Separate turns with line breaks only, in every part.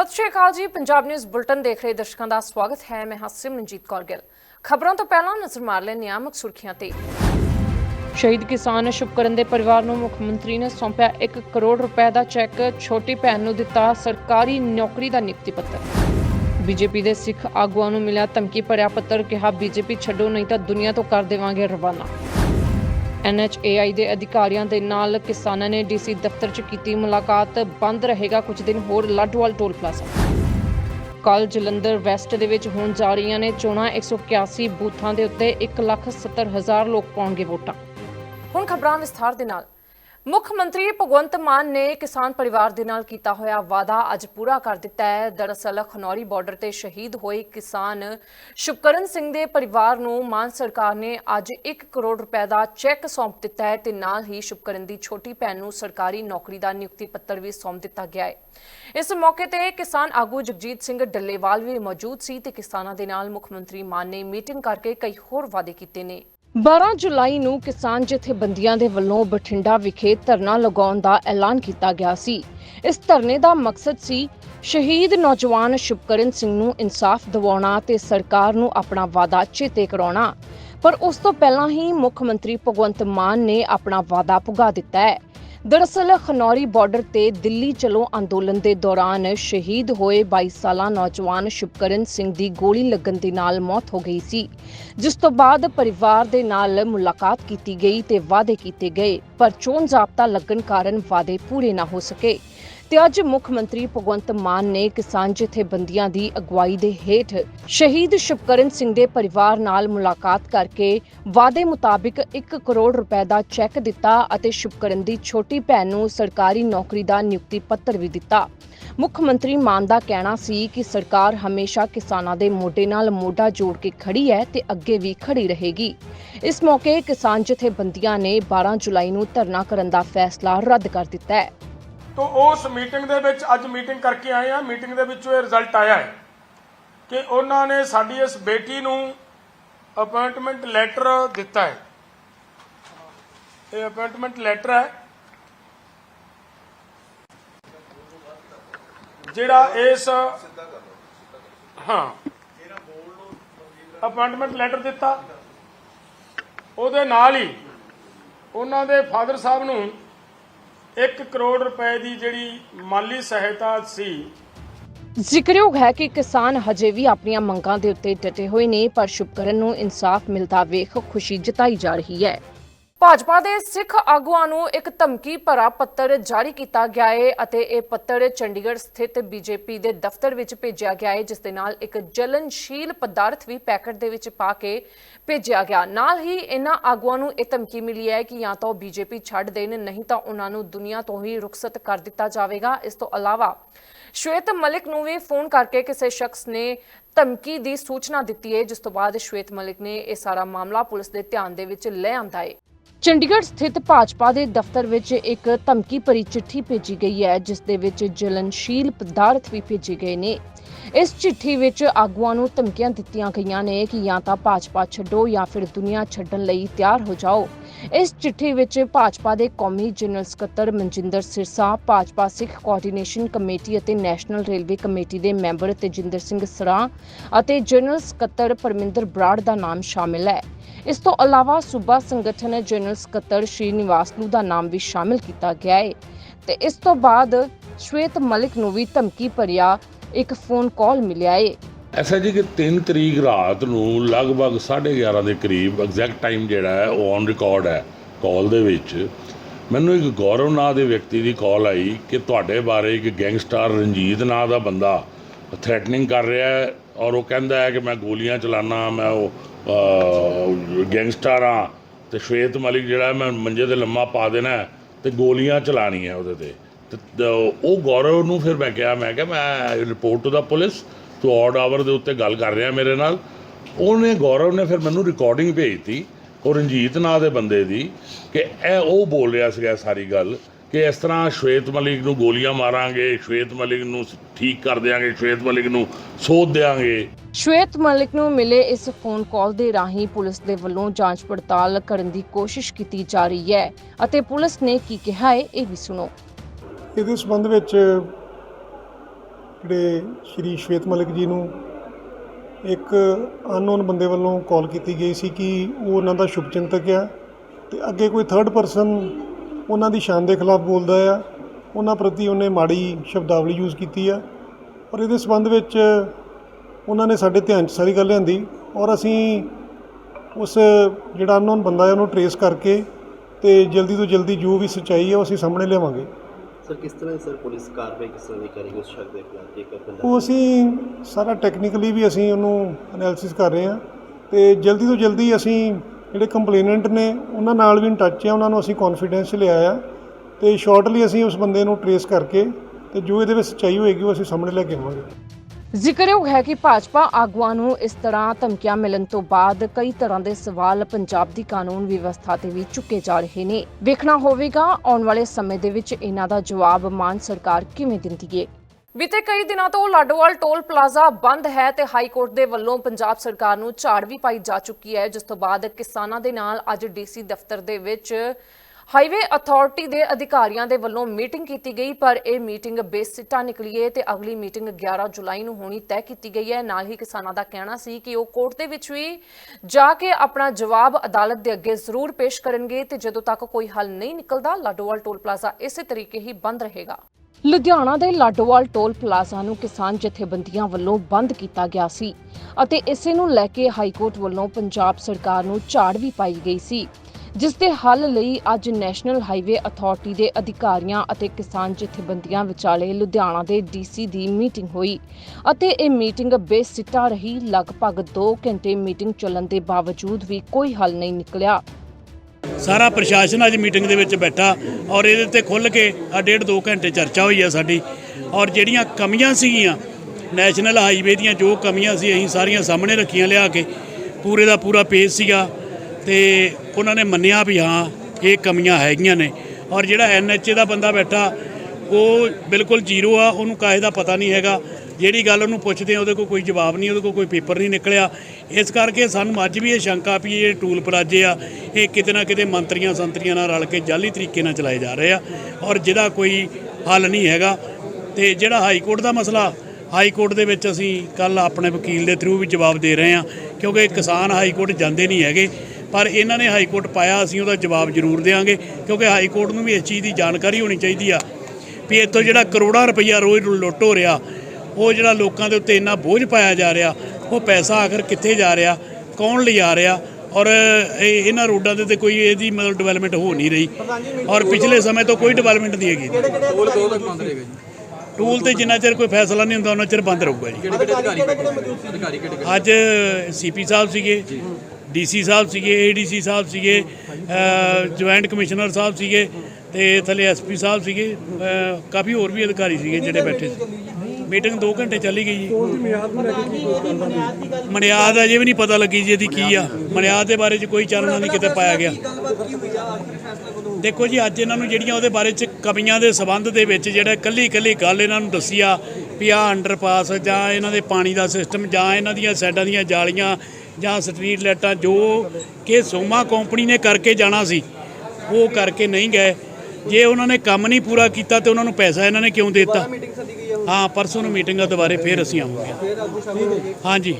ਸਤਿ ਸ਼੍ਰੀ ਅਕਾਲ ਜੀ। Punjab news bulletin ਦੇਖ ਰਹੇ ਦਰਸ਼ਕਾਂ ਦਾ ਸਵਾਗਤ ਹੈ। ਮੈਂ ਹਾਂ ਸਿਮਰਨਜੀਤ ਕੌਰ ਗਿੱਲ। ਖਬਰਾਂ ਤੋਂ ਪਹਿਲਾਂ ਨਜ਼ਰ ਮਾਰ ਲੈਂਦੇ ਹਾਂ ਮੁੱਖ ਸੁਰਖੀਆਂ ਤੇ। ਸ਼ਹੀਦ ਕਿਸਾਨ ਸ਼ੁਭਕਰਨ ਦੇ ਪਰਿਵਾਰ ਨੂੰ ਮੁੱਖ ਮੰਤਰੀ ਨੇ ਸੌਂਪਿਆ 1 ਕਰੋੜ ਰੁਪਏ ਦਾ ਚੈੱਕ। ਛੋਟੀ ਭੈਣ ਨੂੰ ਦਿੱਤਾ ਸਰਕਾਰੀ ਨੌਕਰੀ ਦਾ ਨਿਯੁਕਤੀ ਪੱਤਰ। ਬੀਜੇਪੀ ਦੇ ਸਿੱਖ ਆਗੂਆਂ ਨੂੰ ਮਿਲਿਆ ਧਮਕੀ, ਭਰਿਆ ਪੱਤਰ, ਕਿਹਾ, ਬੀਜੇਪੀ ਛੱਡੋ, ਨਹੀਂ ਤਾਂ ਦੁਨੀਆ ਤੋਂ ਕਰ ਦੇਵਾਂਗੇ ਰਵਾਨਾ। ਐਨਐਚਏਆਈ ਦੇ ਅਧਿਕਾਰੀਆਂ ਦੇ ਨਾਲ ਕਿਸਾਨਾਂ ਨੇ ਡੀਸੀ ਦਫ਼ਤਰ 'ਚ ਕੀਤੀ ਮੁਲਾਕਾਤ। ਬੰਦ ਰਹੇਗਾ ਕੁਝ ਦਿਨ ਹੋਰ ਲਾਡੋਵਾਲ ਟੋਲ ਪਲਾਜ਼ਾ। ਕੱਲ ਜਲੰਧਰ ਵੈਸਟ ਦੇ ਵਿੱਚ ਹੋਣ ਜਾ ਰਹੀਆਂ ਨੇ ਚੋਣਾਂ। 181 ਬੂਥਾਂ ਦੇ ਉੱਤੇ 1,70,000 ਲੋਕ ਪਾਉਣਗੇ ਵੋਟਾਂ। ਹੁਣ ਖਬਰਾਂ ਵਿਸਥਾਰ ਦੇ ਨਾਲ। ਮੁੱਖ ਮੰਤਰੀ ਭਗਵੰਤ ਮਾਨ ਨੇ ਕਿਸਾਨ ਪਰਿਵਾਰ ਦੇ ਨਾਲ ਕੀਤਾ ਹੋਇਆ ਵਾਅਦਾ ਅੱਜ ਪੂਰਾ ਕਰ ਦਿੱਤਾ ਹੈ। ਦਰਅਸਲ, ਖਨੌਰੀ ਬਾਰਡਰ ਤੇ ਸ਼ਹੀਦ ਹੋਏ ਕਿਸਾਨ ਸ਼ੁਕਰਨ ਸਿੰਘ ਦੇ ਪਰਿਵਾਰ ਨੂੰ ਮਾਨ ਸਰਕਾਰ ਨੇ ਅੱਜ 1 ਕਰੋੜ ਰੁਪਏ ਦਾ ਚੈੱਕ ਸੌਂਪ ਦਿੱਤਾ ਹੈ ਤੇ ਨਾਲ ਹੀ ਸ਼ੁਕਰਨ ਦੀ ਛੋਟੀ ਭੈਣ ਨੂੰ ਸਰਕਾਰੀ ਨੌਕਰੀ ਦਾ ਨਿਯੁਕਤੀ ਪੱਤਰ ਵੀ ਸੌਂਪ ਦਿੱਤਾ ਗਿਆ ਹੈ। ਇਸ ਮੌਕੇ ਤੇ ਕਿਸਾਨ ਆਗੂ ਜਗਜੀਤ ਸਿੰਘ ਡੱਲੇਵਾਲ ਵੀ ਮੌਜੂਦ ਸੀ ਤੇ ਕਿਸਾਨਾਂ ਦੇ ਨਾਲ ਮੁੱਖ ਮੰਤਰੀ ਮਾਨ ਨੇ ਮੀਟਿੰਗ ਕਰਕੇ ਕਈ ਹੋਰ ਵਾਅਦੇ ਕੀਤੇ ਨੇ। 12 ਜੁਲਾਈ ਨੂੰ ਕਿਸਾਨ ਜਥੇਬੰਦੀਆਂ ਦੇ ਵੱਲੋਂ ਬਠਿੰਡਾ ਵਿਖੇ ਧਰਨਾ ਲਗਾਉਣ ਦਾ ਐਲਾਨ ਕੀਤਾ ਗਿਆ ਸੀ। ਇਸ ਧਰਨੇ ਦਾ ਮਕਸਦ ਸੀ ਸ਼ਹੀਦ ਨੌਜਵਾਨ ਸ਼ੁਭਕਰਨ ਸਿੰਘ ਨੂੰ ਇਨਸਾਫ ਦਿਵਾਉਣਾ ਤੇ ਸਰਕਾਰ ਨੂੰ ਆਪਣਾ ਵਾਅਦਾ ਚੇਤੇ ਕਰਾਉਣਾ। ਪਰ ਉਸ ਤੋਂ ਪਹਿਲਾਂ ਹੀ ਮੁੱਖ ਮੰਤਰੀ ਭਗਵੰਤ ਮਾਨ ਨੇ ਆਪਣਾ ਵਾਅਦਾ ਪੁਗਾ ਦਿੱਤਾ ਹੈ। ਦਰਅਸਲ ਖਨੌਰੀ ਬਾਰਡਰ ਤੇ ਦਿੱਲੀ ਚਲੋ ਅੰਦੋਲਨ ਦੇ ਦੌਰਾਨ ਸ਼ਹੀਦ ਹੋਏ 22 ਸਾਲਾ ਨੌਜਵਾਨ ਸ਼ੁਭਕਰਨ ਸਿੰਘ ਦੀ ਗੋਲੀ ਲੱਗਣ ਦੇ ਨਾਲ ਮੌਤ ਹੋ ਗਈ ਸੀ, ਜਿਸ ਤੋਂ ਬਾਅਦ ਪਰਿਵਾਰ ਦੇ ਨਾਲ ਮੁਲਾਕਾਤ ਕੀਤੀ ਗਈ ਤੇ ਵਾਅਦੇ ਕੀਤੇ ਗਏ, ਪਰ ਚੋਣ ਜ਼ਾਬਤਾ ਲੱਗਣ ਕਾਰਨ ਵਾਅਦੇ ਪੂਰੇ ਨਾ ਹੋ ਸਕੇ। ਤੇ ਅੱਜ ਮੁੱਖ ਮੰਤਰੀ ਭਗਵੰਤ ਮਾਨ ਨੇ ਕਿਸਾਨ ਜਥੇਬੰਦੀਆਂ ਦੀ ਅਗਵਾਈ ਦੇ ਹੇਠ ਸ਼ਹੀਦ ਸ਼ੁਭਕਰਨ ਸਿੰਘ ਦੇ ਪਰਿਵਾਰ ਨਾਲ ਮੁਲਾਕਾਤ ਕਰਕੇ ਵਾਅਦੇ ਮੁਤਾਬਿਕ 1 ਕਰੋੜ ਰੁਪਏ ਦਾ ਚੈੱਕ ਦਿੱਤਾ ਅਤੇ ਸ਼ੁਭਕਰਨ ਦੀ ਛੋਟੀ ਭੈਣ ਨੂੰ ਸਰਕਾਰੀ ਨੌਕਰੀ ਦਾ ਨਿਯੁਕਤੀ ਪੱਤਰ ਵੀ ਦਿੱਤਾ। ਮੁੱਖ ਮੰਤਰੀ ਮਾਨ ਦਾ ਕਹਿਣਾ ਸੀ ਕਿ ਸਰਕਾਰ ਹਮੇਸ਼ਾ ਕਿਸਾਨਾਂ ਦੇ ਮੋਢੇ ਨਾਲ ਮੋਢਾ ਜੋੜ ਕੇ ਖੜੀ ਹੈ ਤੇ ਅੱਗੇ ਵੀ ਖੜੀ ਰਹੇਗੀ। ਇਸ ਮੌਕੇ ਕਿਸਾਨ ਜਥੇਬੰਦੀਆਂ ਨੇ 12 ਜੁਲਾਈ ਨੂੰ ਧਰਨਾ ਕਰਨ ਦਾ ਫੈਸਲਾ ਰੱਦ ਕਰ ਦਿੱਤਾ ਹੈ।
ਤੋ ਉਸ ਮੀਟਿੰਗ ਦੇ ਵਿੱਚ ਅੱਜ ਮੀਟਿੰਗ ਕਰਕੇ ਆਏ ਆ ਮੀਟਿੰਗ ਦੇ ਵਿੱਚੋਂ ਇਹ ਰਿਜ਼ਲਟ ਆਇਆ ਹੈ ਕਿ ਉਹਨਾਂ ਨੇ ਸਾਡੀ ਇਸ ਬੇਟੀ ਨੂੰ ਅਪਾਇੰਟਮੈਂਟ ਲੈਟਰ ਦਿੱਤਾ ਹੈ। ਇਹ ਅਪਾਇੰਟਮੈਂਟ ਲੈਟਰ ਹੈ ਜਿਹੜਾ ਇਸ ਹਾਂ। ਅਪਾਇੰਟਮੈਂਟ ਲੈਟਰ ਦਿੱਤਾ। ਉਹਦੇ ਨਾਲ ਹੀ ਉਹਨਾਂ ਦੇ ਫਾਦਰ ਸਾਹਿਬ ਨੂੰ 1 ਕਰੋੜ ਰੁਪਏ ਦੀ ਜਿਹੜੀ ਮਾਲੀ ਸਹਾਇਤਾ ਸੀ।
ਜ਼ਿਕਰਯੋਗ ਹੈ ਕਿ ਕਿਸਾਨ ਹਜੇ ਵੀ ਆਪਣੀਆਂ ਮੰਗਾਂ ਦੇ ਉੱਤੇ ਡਟੇ ਹੋਏ ਨੇ, ਪਰ ਸ਼ੁਭਕਰਨ ਨੂੰ ਇਨਸਾਫ ਮਿਲਦਾ ਵੇਖ ਖੁਸ਼ੀ ਜਤਾਈ ਜਾ ਰਹੀ ਹੈ। ਭਾਜਪਾ ਦੇ ਸਿੱਖ ਆਗੂਆਂ ਨੂੰ ਇੱਕ ਧਮਕੀ ਭਰਾ ਪੱਤਰ ਜਾਰੀ ਕੀਤਾ ਗਿਆ ਹੈ ਅਤੇ ਇਹ ਪੱਤਰ ਚੰਡੀਗੜ੍ਹ ਸਥਿਤ ਬੀਜੇਪੀ ਦੇ ਦਫ਼ਤਰ ਵਿੱਚ ਭੇਜਿਆ ਗਿਆ ਹੈ ਜਿਸ ਦੇ ਨਾਲ ਇੱਕ ਜਲਨਸ਼ੀਲ ਪਦਾਰਥ ਵੀ ਪੈਕਟ ਦੇ ਵਿੱਚ ਪਾ ਕੇ ਭੇਜਿਆ ਗਿਆ। ਨਾਲ ਹੀ ਇਹਨਾਂ ਆਗੂਆਂ ਨੂੰ ਇਹ ਧਮਕੀ ਮਿਲੀ ਹੈ ਕਿ ਜਾਂ ਤਾਂ ਉਹ ਬੀਜੇਪੀ ਛੱਡ ਦੇਣ, ਨਹੀਂ ਤਾਂ ਉਹਨਾਂ ਨੂੰ ਦੁਨੀਆ ਤੋਂ ਹੀ ਰੁਖਸਤ ਕਰ ਦਿੱਤਾ ਜਾਵੇਗਾ। ਇਸ ਤੋਂ ਇਲਾਵਾ ਸ਼ਵੇਤ ਮਲਿਕ ਨੂੰ ਵੀ ਫੋਨ ਕਰਕੇ ਕਿਸੇ ਸ਼ਖਸ ਨੇ ਧਮਕੀ ਦੀ ਸੂਚਨਾ ਦਿੱਤੀ ਹੈ ਜਿਸ ਤੋਂ ਬਾਅਦ ਸ਼ਵੇਤ ਮਲਿਕ ਨੇ ਇਹ ਸਾਰਾ ਮਾਮਲਾ ਪੁਲਿਸ ਦੇ ਧਿਆਨ ਦੇ ਵਿੱਚ ਲੈ ਆਂਦਾ ਹੈ ਚੰਡੀਗੜ੍ਹ ਸਥਿਤ ਭਾਜਪਾ ਦੇ ਦਫ਼ਤਰ ਵਿੱਚ ਇੱਕ ਧਮਕੀ ਭਰੀ ਚਿੱਠੀ ਭੇਜੀ ਗਈ ਹੈ, ਜਿਸ ਦੇ ਵਿੱਚ ਜਲਨਸ਼ੀਲ ਪਦਾਰਥ ਵੀ ਭੇਜੇ ਗਏ ਨੇ। ਇਸ ਚਿੱਠੀ ਵਿੱਚ ਆਗੂਆਂ ਨੂੰ ਧਮਕੀਆਂ ਦਿੱਤੀਆਂ ਗਈਆਂ ਨੇ ਕਿ ਜਾਂ ਤਾਂ ਭਾਜਪਾ ਛੱਡੋ ਜਾਂ ਫਿਰ ਦੁਨੀਆ ਛੱਡਣ ਲਈ ਤਿਆਰ ਹੋ ਜਾਓ। ਇਸ ਚਿੱਠੀ ਵਿੱਚ ਭਾਜਪਾ ਦੇ ਕੌਮੀ ਜਨਰਲ ਸਕੱਤਰ ਮਨਜਿੰਦਰ ਸਿਰਸਾ, ਭਾਜਪਾ ਸਿੱਖ ਕੋਆਰਡੀਨੇਸ਼ਨ ਕਮੇਟੀ ਅਤੇ ਨੈਸ਼ਨਲ ਰੇਲਵੇ ਕਮੇਟੀ ਦੇ ਮੈਂਬਰ ਤੇਜਿੰਦਰ ਸਿੰਘ ਸਰਾਂ ਅਤੇ ਜਨਰਲ ਸਕੱਤਰ ਪਰਮਿੰਦਰ ਬਰਾੜ ਦਾ ਨਾਮ ਸ਼ਾਮਿਲ ਹੈ। ਇਸ ਤੋਂ ਇਲਾਵਾ ਸੂਬਾ ਸੰਗਠਨ ਜਨਰਲ ਸਕੱਤਰ ਸ਼੍ਰੀ ਨਿਵਾਸਲੂ ਦਾ ਨਾਮ ਵੀ ਸ਼ਾਮਿਲ ਕੀਤਾ ਗਿਆ ਹੈ ਤੇ ਇਸ ਤੋਂ ਬਾਅਦ ਸ਼ਵੇਤ ਮਲਿਕ ਨੂੰ ਵੀ ਧਮਕੀ ਭਰਿਆ ਇੱਕ ਫੋਨ ਕਾਲ ਮਿਲਿਆ ਹੈ
ਐਸਾ ਜੀ ਕਿ 3 ਤਰੀਕ ਰਾਤ ਨੂੰ ਲਗਭਗ 11:30 ਦੇ ਕਰੀਬ ਐਗਜ਼ੈਕਟ ਟਾਈਮ ਜਿਹੜਾ ਹੈ, ਉਹ ਔਨ ਰਿਕਾਰਡ ਹੈ ਕਾਲ ਦੇ ਵਿੱਚ। ਮੈਨੂੰ ਇੱਕ ਗੌਰਵ ਨਾਂ ਦੇ ਵਿਅਕਤੀ ਦੀ ਕਾਲ ਆਈ ਕਿ ਤੁਹਾਡੇ ਬਾਰੇ ਇੱਕ ਗੈਂਗਸਟਰ ਰਣਜੀਤ ਨਾਂ ਦਾ ਬੰਦਾ ਥ੍ਰੈਟਨਿੰਗ ਕਰ ਰਿਹਾ ਹੈ ਔਰ ਉਹ ਕਹਿੰਦਾ ਹੈ ਕਿ ਮੈਂ ਗੋਲੀਆਂ ਚਲਾਨਾ, ਮੈਂ ਉਹ ਗੈਂਗਸਟਰ ਆ ਤੇ ਸ਼ਵੇਤ ਮਲਿਕ ਜਿਹੜਾ ਮੈਂ ਮੰਜੇ ਤੇ ਲੰਮਾ ਪਾ ਦੇਣਾ ਹੈ ਤੇ ਗੋਲੀਆਂ ਚਲਾਣੀਆਂ ਉਹਦੇ ਤੇ। ਤੇ ਉਹ ਗੌਰਵ ਨੂੰ ਫਿਰ ਮੈਂ ਕਿਹਾ ਮੈਂ ਕਿਹਾ ਮੈਂ ਰਿਪੋਰਟ ਟੂ ਦਾ ਪੁਲਿਸ ਤੂੰ ਔਡ ਆਵਰ ਦੇ ਉੱਤੇ ਗੱਲ ਕਰ ਰਿਹਾ ਮੇਰੇ ਨਾਲ। ਉਹਨੇ ਗੌਰਵ ਨੇ ਫਿਰ ਮੈਨੂੰ ਰਿਕਾਰਡਿੰਗ ਭੇਜਤੀ ਉਹ ਰਣਜੀਤ ਨਾਂ ਦੇ ਬੰਦੇ ਦੀ ਕਿ ਇਹ ਉਹ ਬੋਲ ਰਿਹਾ ਸੀਗਾ ਸਾਰੀ ਗੱਲ ਕਿ ਇਸ ਤਰ੍ਹਾਂ ਸ਼ਵੇਤ ਮਲਿਕ ਨੂੰ ਗੋਲੀਆਂ ਮਾਰਾਂਗੇ ਸ਼ਵੇਤ ਮਲਿਕ ਨੂੰ ਠੀਕ ਕਰ ਦਿਆਂਗੇ ਸ਼ਵੇਤ ਮਲਿਕ ਨੂੰ ਸੋਧ ਦਿਆਂਗੇ।
ਸ਼ਵੇਤ ਮਲਿਕ ਨੂੰ ਮਿਲੇ ਇਸ ਫੋਨ ਕਾਲ ਦੇ ਰਾਹੀਂ ਪੁਲਿਸ ਦੇ ਵੱਲੋਂ ਜਾਂਚ ਪੜਤਾਲ ਕਰਨ ਦੀ ਕੋਸ਼ਿਸ਼ ਕੀਤੀ ਜਾ ਰਹੀ ਹੈ ਅਤੇ ਪੁਲਿਸ ਨੇ ਕੀ ਕਿਹਾ ਹੈ ਇਹ ਵੀ ਸੁਣੋ।
ਇਹਦੇ ਸੰਬੰਧ ਵਿੱਚ ਜਿਹੜੇ ਸ਼੍ਰੀ ਸ਼ਵੇਤ ਮਲਿਕ ਜੀ ਨੂੰ ਇੱਕ ਅਨਨੋਨ ਬੰਦੇ ਵੱਲੋਂ ਕਾਲ ਕੀਤੀ ਗਈ ਸੀ ਕਿ ਉਹ ਉਹਨਾਂ ਦਾ ਸ਼ੁਭਚਿੰਤਕ ਆ ਤੇ ਅੱਗੇ ਕੋਈ ਥਰਡ ਪਰਸਨ ਉਹਨਾਂ ਦੀ ਸ਼ਾਨ ਦੇ ਖਿਲਾਫ ਬੋਲਦਾ ਆ, ਉਹਨਾਂ ਪ੍ਰਤੀ ਉਹਨੇ ਮਾੜੀ ਸ਼ਬਦਾਵਲੀ ਯੂਜ਼ ਕੀਤੀ ਆ ਔਰ ਇਹਦੇ ਸਬੰਧ ਵਿੱਚ ਉਹਨਾਂ ਨੇ ਸਾਡੇ ਧਿਆਨ 'ਚ ਸਾਰੀ ਗੱਲ ਲਿਆਂਦੀ ਔਰ ਅਸੀਂ ਉਸ ਜਿਹੜਾ ਅਨਨੋਨ ਬੰਦਾ ਹੈ ਉਹਨੂੰ ਟਰੇਸ ਕਰਕੇ ਤੇ ਜਲਦੀ ਤੋਂ ਜਲਦੀ ਜੋ ਵੀ ਸੱਚਾਈ ਹੈ ਉਹ ਅਸੀਂ ਸਾਹਮਣੇ ਲਿਆਵਾਂਗੇ।
ਸਰ, ਕਿਸ ਤਰ੍ਹਾਂ ਸਰ ਪੁਲਿਸ ਕਾਰਵਾਈ ਕਿਸ ਤਰ੍ਹਾਂ ਦੀ ਕਰੇਗੀ ਉਸ ਸ਼ਖਸ ਦੇ ਖਿਲਾਫ? ਜੇਕਰ ਬੰਦਾ
ਉਹ ਅਸੀਂ ਸਾਰਾ ਟੈਕਨੀਕਲੀ ਵੀ ਅਸੀਂ ਉਹਨੂੰ ਐਨਾਲਿਸਿਸ ਕਰ ਰਹੇ ਹਾਂ ਤੇ ਜਲਦੀ ਤੋਂ ਜਲਦੀ ਅਸੀਂ ਜਿਹੜੇ ਕੰਪਲੇਨੈਂਟ ਨੇ ਉਹਨਾਂ ਨਾਲ ਵੀ ਇਨ ਟੱਚ ਆ, ਉਹਨਾਂ ਨੂੰ ਅਸੀਂ ਕੌਨਫੀਡੈਂਸ ਲਿਆਇਆ ਲਿਆ ਆ ਤੇ ਸ਼ਾਰਟਲੀ ਅਸੀਂ ਉਸ ਬੰਦੇ ਨੂੰ ਟਰੇਸ ਕਰਕੇ ਤੇ ਜੋ ਇਹਦੇ ਵਿੱਚ ਸੱਚਾਈ ਹੋਏਗੀ ਉਹ ਅਸੀਂ ਸਾਹਮਣੇ ਲੈ ਕੇ ਆਵਾਂਗੇ।
ਜ਼ਿਕਰਯੋਗ ਹੈ ਕਿ ਭਾਜਪਾ ਆਗੂਆਂ ਨੂੰ ਇਸ ਤਰ੍ਹਾਂ ਧਮਕੀਆਂ ਮਿਲਣ ਤੋਂ ਬਾਅਦ ਕਈ ਤਰ੍ਹਾਂ ਦੇ ਸਵਾਲ ਪੰਜਾਬ ਦੀ ਕਾਨੂੰਨ ਵਿਵਸਥਾ ਤੇ ਵੀ ਚੁੱਕੇ ਜਾ ਰਹੇ ਨੇ। ਵੇਖਣਾ ਹੋਵੇਗਾ, ਆਉਣ ਵਾਲੇ ਸਮੇਂ ਦੇ ਵਿੱਚ ਇਹਨਾਂ ਦਾ ਜਵਾਬ ਮਾਨ ਸਰਕਾਰ ਕਿਵੇਂ ਦਿੰਦੀ ਏ। ਬੀਤੇ ਕਈ ਦਿਨਾਂ ਤੋਂ ਲਾਡੋਵਾਲ ਟੋਲ ਪਲਾਜ਼ਾ ਬੰਦ ਹੈ ਤੇ ਹਾਈ ਕੋਰਟ ਦੇ ਵੱਲੋਂ ਪੰਜਾਬ ਸਰਕਾਰ ਨੂੰ ਝਾੜ ਵੀ ਪਾਈ ਜਾ ਚੁੱਕੀ ਹੈ, ਜਿਸ ਤੋਂ ਬਾਅਦ ਕਿਸਾਨਾਂ ਦੇ ਨਾਲ ਅੱਜ ਡੀਸੀ ਦਫ਼ਤਰ ਦੇ ਵਿੱਚ ਹਾਈਵੇ ਅਥਾਰਟੀ ਦੇ ਅਧਿਕਾਰੀਆਂ ਦੇ ਵੱਲੋਂ ਮੀਟਿੰਗ ਕੀਤੀ ਗਈ, ਪਰ ਇਹ ਮੀਟਿੰਗ ਬੇਸਿੱਟਾ ਨਿਕਲੀ ਹੈ ਤੇ ਅਗਲੀ ਮੀਟਿੰਗ 11 ਜੁਲਾਈ ਨੂੰ ਹੋਣੀ ਤੈਅ ਕੀਤੀ ਗਈ ਹੈ। ਨਾਲ ਹੀ ਕਿਸਾਨਾਂ ਦਾ ਕਹਿਣਾ ਸੀ ਕਿ ਉਹ ਕੋਰਟ ਦੇ ਵਿੱਚ ਵੀ ਜਾ ਕੇ ਆਪਣਾ ਜਵਾਬ ਅਦਾਲਤ ਦੇ ਅੱਗੇ ਜ਼ਰੂਰ ਪੇਸ਼ ਕਰਨਗੇ ਤੇ ਜਦੋਂ ਤੱਕ ਕੋਈ ਹੱਲ ਨਹੀਂ ਨਿਕਲਦਾ, ਲਾਡੋਵਾਲ ਟੋਲ ਪਲਾਜ਼ਾ ਇਸੇ ਤਰੀਕੇ ਹੀ ਬੰਦ ਰਹੇਗਾ। ਲੁਧਿਆਣਾ ਦੇ ਲਾਡੋਵਾਲ ਟੋਲ ਪਲਾਜ਼ਾ ਨੂੰ ਕਿਸਾਨ ਜਥੇਬੰਦੀਆਂ ਵੱਲੋਂ ਬੰਦ ਕੀਤਾ ਗਿਆ ਸੀ ਅਤੇ ਇਸੇ ਨੂੰ ਲੈ ਕੇ ਹਾਈ ਕੋਰਟ ਵੱਲੋਂ ਪੰਜਾਬ ਸਰਕਾਰ ਨੂੰ ਝਾੜ ਵੀ ਪਾਈ ਗਈ ਸੀ। ਜਿਸ ਦੇ ਹੱਲ ਲਈ ਅੱਜ ਨੈਸ਼ਨਲ ਹਾਈਵੇ ਅਥਾਰਟੀ ਦੇ ਅਧਿਕਾਰੀਆਂ ਅਤੇ ਕਿਸਾਨ ਜਥੇਬੰਦੀਆਂ ਵਿਚਾਲੇ ਲੁਧਿਆਣਾ ਦੇ ਡੀਸੀ ਦੀ ਮੀਟਿੰਗ ਹੋਈ ਅਤੇ ਇਹ ਮੀਟਿੰਗ ਬੇਸਿੱਟਾ ਰਹੀ। ਲਗਭਗ 2 ਘੰਟੇ ਮੀਟਿੰਗ ਚੱਲਣ ਦੇ ਬਾਵਜੂਦ ਵੀ ਕੋਈ ਹੱਲ ਨਹੀਂ ਨਿਕਲਿਆ।
ਸਾਰਾ ਪ੍ਰਸ਼ਾਸਨ ਅੱਜ ਮੀਟਿੰਗ ਦੇ ਵਿੱਚ ਬੈਠਾ ਔਰ ਇਹਦੇ ਤੇ ਖੁੱਲ ਕੇ ਆ ਡੇਢ ਦੋ ਘੰਟੇ ਚਰਚਾ ਹੋਈ ਹੈ ਸਾਡੀ। ਔਰ ਜਿਹੜੀਆਂ ਕਮੀਆਂ ਸੀਗੀਆਂ, ਨੈਸ਼ਨਲ ਹਾਈਵੇ ਦੀਆਂ ਜੋ ਕਮੀਆਂ ਸੀ, ਅਸੀਂ ਸਾਰੀਆਂ ਸਾਹਮਣੇ ਰੱਖੀਆਂ ਲਿਆ ਕੇ। ਪੂਰੇ ਦਾ ਪੂਰਾ ਪੇਜ ਸੀਗਾ। ਤੇ ਉਹਨਾਂ ਨੇ ਮੰਨਿਆ ਵੀ ਹਾਂ, ਇਹ ਕਮੀਆਂ ਹੈਗੀਆਂ ਨੇ। ਔਰ ਜਿਹੜਾ ਐਨਐਚਏ ਦਾ ਬੰਦਾ ਬੈਠਾ, ਉਹ ਬਿਲਕੁਲ ਜ਼ੀਰੋ ਆ, ਉਹਨੂੰ ਕਾਹੇ ਦਾ ਪਤਾ ਨਹੀਂ ਹੈਗਾ। ਜਿਹੜੀ ਗੱਲ ਉਹਨੂੰ ਪੁੱਛਦੇ ਆ, ਉਹਦੇ ਕੋਲ ਕੋਈ ਜਵਾਬ ਨਹੀਂ, ਉਹਦੇ ਕੋਲ ਕੋਈ ਪੇਪਰ ਨਹੀਂ ਨਿਕਲਿਆ। ਇਸ ਕਰਕੇ ਸਾਨੂੰ ਅੱਜ ਵੀ ਇਹ ਸ਼ੰਕਾ ਵੀ ਇਹ ਟੂਲ ਪਲਾਜੇ ਆ, ਇਹ ਕਿਤੇ ਨਾ ਕਿਤੇ ਮੰਤਰੀਆਂ ਸੰਤਰੀਆਂ ਨਾਲ ਰਲ ਕੇ ਜਾਲੀ ਤਰੀਕੇ ਨਾਲ ਚਲਾਏ ਜਾ ਰਹੇ ਆ। ਔਰ ਜਿਹਦਾ ਕੋਈ ਹੱਲ ਨਹੀਂ ਹੈਗਾ। ਤੇ ਜਿਹੜਾ ਹਾਈ ਕੋਰਟ ਦਾ ਮਸਲਾ ਹਾਈ ਕੋਰਟ ਦੇ ਵਿੱਚ ਅਸੀਂ ਕੱਲ ਆਪਣੇ ਵਕੀਲ ਦੇ ਥਰੂ ਵੀ ਜਵਾਬ ਦੇ ਰਹੇ ਹਾਂ ਕਿਉਂਕਿ ਕਿਸਾਨ ਹਾਈ ਕੋਰਟ ਜਾਂਦੇ ਨਹੀਂ ਹੈਗੇ। ਪਰ ਇਹਨਾਂ ਨੇ ਹਾਈ ਕੋਰਟ ਪਾਇਆ ਅਸੀਂ ਉਹਦਾ ਜਵਾਬ ਜ਼ਰੂਰ ਦੇਵਾਂਗੇ ਕਿਉਂਕਿ ਹਾਈ ਕੋਰਟ ਨੂੰ ਵੀ ਇਸ ਚੀਜ਼ ਦੀ ਜਾਣਕਾਰੀ ਹੋਣੀ ਚਾਹੀਦੀ ਆ ਵੀ ਇੱਥੋਂ ਜਿਹੜਾ ਕਰੋੜਾਂ ਰੁਪਈਆ ਰੋਜ਼ ਲੁੱਟ ਹੋ ਰਿਹਾ ਉਹ ਜਿਹੜਾ ਲੋਕਾਂ ਦੇ ਉੱਤੇ ਇੰਨਾ ਬੋਝ ਪਾਇਆ ਜਾ ਰਿਹਾ ਉਹ ਪੈਸਾ ਆਖਰ ਕਿੱਥੇ ਜਾ ਰਿਹਾ ਕੌਣ ਲਿਜਾ ਰਿਹਾ ਔਰ ਇਹ ਇਹਨਾਂ ਰੋਡਾਂ ਦੇ ਤੇ ਕੋਈ ਇਹਦੀ ਮਤਲਬ ਡਿਵੈਲਪਮੈਂਟ ਹੋ ਨਹੀਂ ਰਹੀ ਔਰ ਪਿਛਲੇ ਸਮੇਂ ਤੋਂ ਕੋਈ ਡਿਵੈਲਪਮੈਂਟ ਨਹੀਂ ਹੈਗੀ। ਟੂਲ ਤੇ ਜਿੰਨਾ ਚਿਰ ਕੋਈ ਫੈਸਲਾ ਨਹੀਂ ਹੁੰਦਾ ਉਹਨਾਂ ਚਿਰ ਬੰਦ ਰਹੂਗਾ ਜੀ। ਅੱਜ ਸੀਪੀ ਸਾਹਿਬ ਸੀਗੇ ਡੀਸੀ ਸਾਹਿਬ ਸੀਗੇ, ਏਡੀਸੀ ਸਾਹਿਬ ਸੀਗੇ ਜੁਆਇੰਟ ਕਮਿਸ਼ਨਰ ਸਾਹਿਬ ਸੀਗੇ ਤੇ ਥੱਲੇ ਐਸਪੀ ਸਾਹਿਬ ਸੀਗੇ ਕਾਫੀ ਹੋਰ ਵੀ ਅਧਿਕਾਰੀ ਸੀਗੇ ਜਿਹੜੇ ਬੈਠੇ ਸੀ। ਮੀਟਿੰਗ 2 ਘੰਟੇ ਚੱਲੀ ਗਈ ਜੀ। ਮਨਿਆਦ ਅਜੇ ਵੀ ਨਹੀਂ ਪਤਾ ਲੱਗੀ ਜੀ ਇਹਦੀ ਕੀ ਆ। ਮਨਿਆਦ ਦੇ ਬਾਰੇ 'ਚ ਕੋਈ ਚਾਨਣਾ ਨਹੀਂ ਕਿਤੇ ਪਾਇਆ ਗਿਆ। ਦੇਖੋ ਜੀ, ਅੱਜ ਇਹਨਾਂ ਨੂੰ ਜਿਹੜੀਆਂ ਉਹਦੇ ਬਾਰੇ 'ਚ ਕਮੀਆਂ ਦੇ ਸਬੰਧ ਦੇ ਵਿੱਚ ਜਿਹੜਾ ਕੱਲੀ ਕੱਲੀ ਗੱਲ ਇਹਨਾਂ ਨੂੰ ਦੱਸੀ ਆ, ਵੀ ਆਹ ਅੰਡਰਪਾਸ ਜਾਂ ਇਹਨਾਂ ਦੇ ਪਾਣੀ ਦਾ ਸਿਸਟਮ ਜਾਂ ਇਹਨਾਂ ਦੀਆਂ ਸਾਈਡਾਂ ਦੀਆਂ ਜਾਲੀਆਂ ਜਾਂ ਸਟਰੀਟ ਲਾਈਟਾਂ ਜੋ ਕਿ ਸੋਮਾ ਕੰਪਨੀ ਨੇ ਕਰਕੇ ਜਾਣਾ ਸੀ ਉਹ ਕਰਕੇ ਨਹੀਂ ਗਏ। ਜੇ ਉਹਨਾਂ ਨੇ ਕੰਮ ਨਹੀਂ ਪੂਰਾ ਕੀਤਾ ਤੇ ਉਹਨਾਂ ਨੂੰ ਪੈਸਾ ਇਹਨਾਂ ਨੇ ਕਿਉਂ ਦਿੱਤਾ? ਹਾਂ ਪਰਸੋਂ ਨੂੰ ਮੀਟਿੰਗ ਆ ਦੁਬਾਰੇ ਫੇਰ ਅਸੀਂ ਆਵਾਂਗੇ। ਹਾਂਜੀ।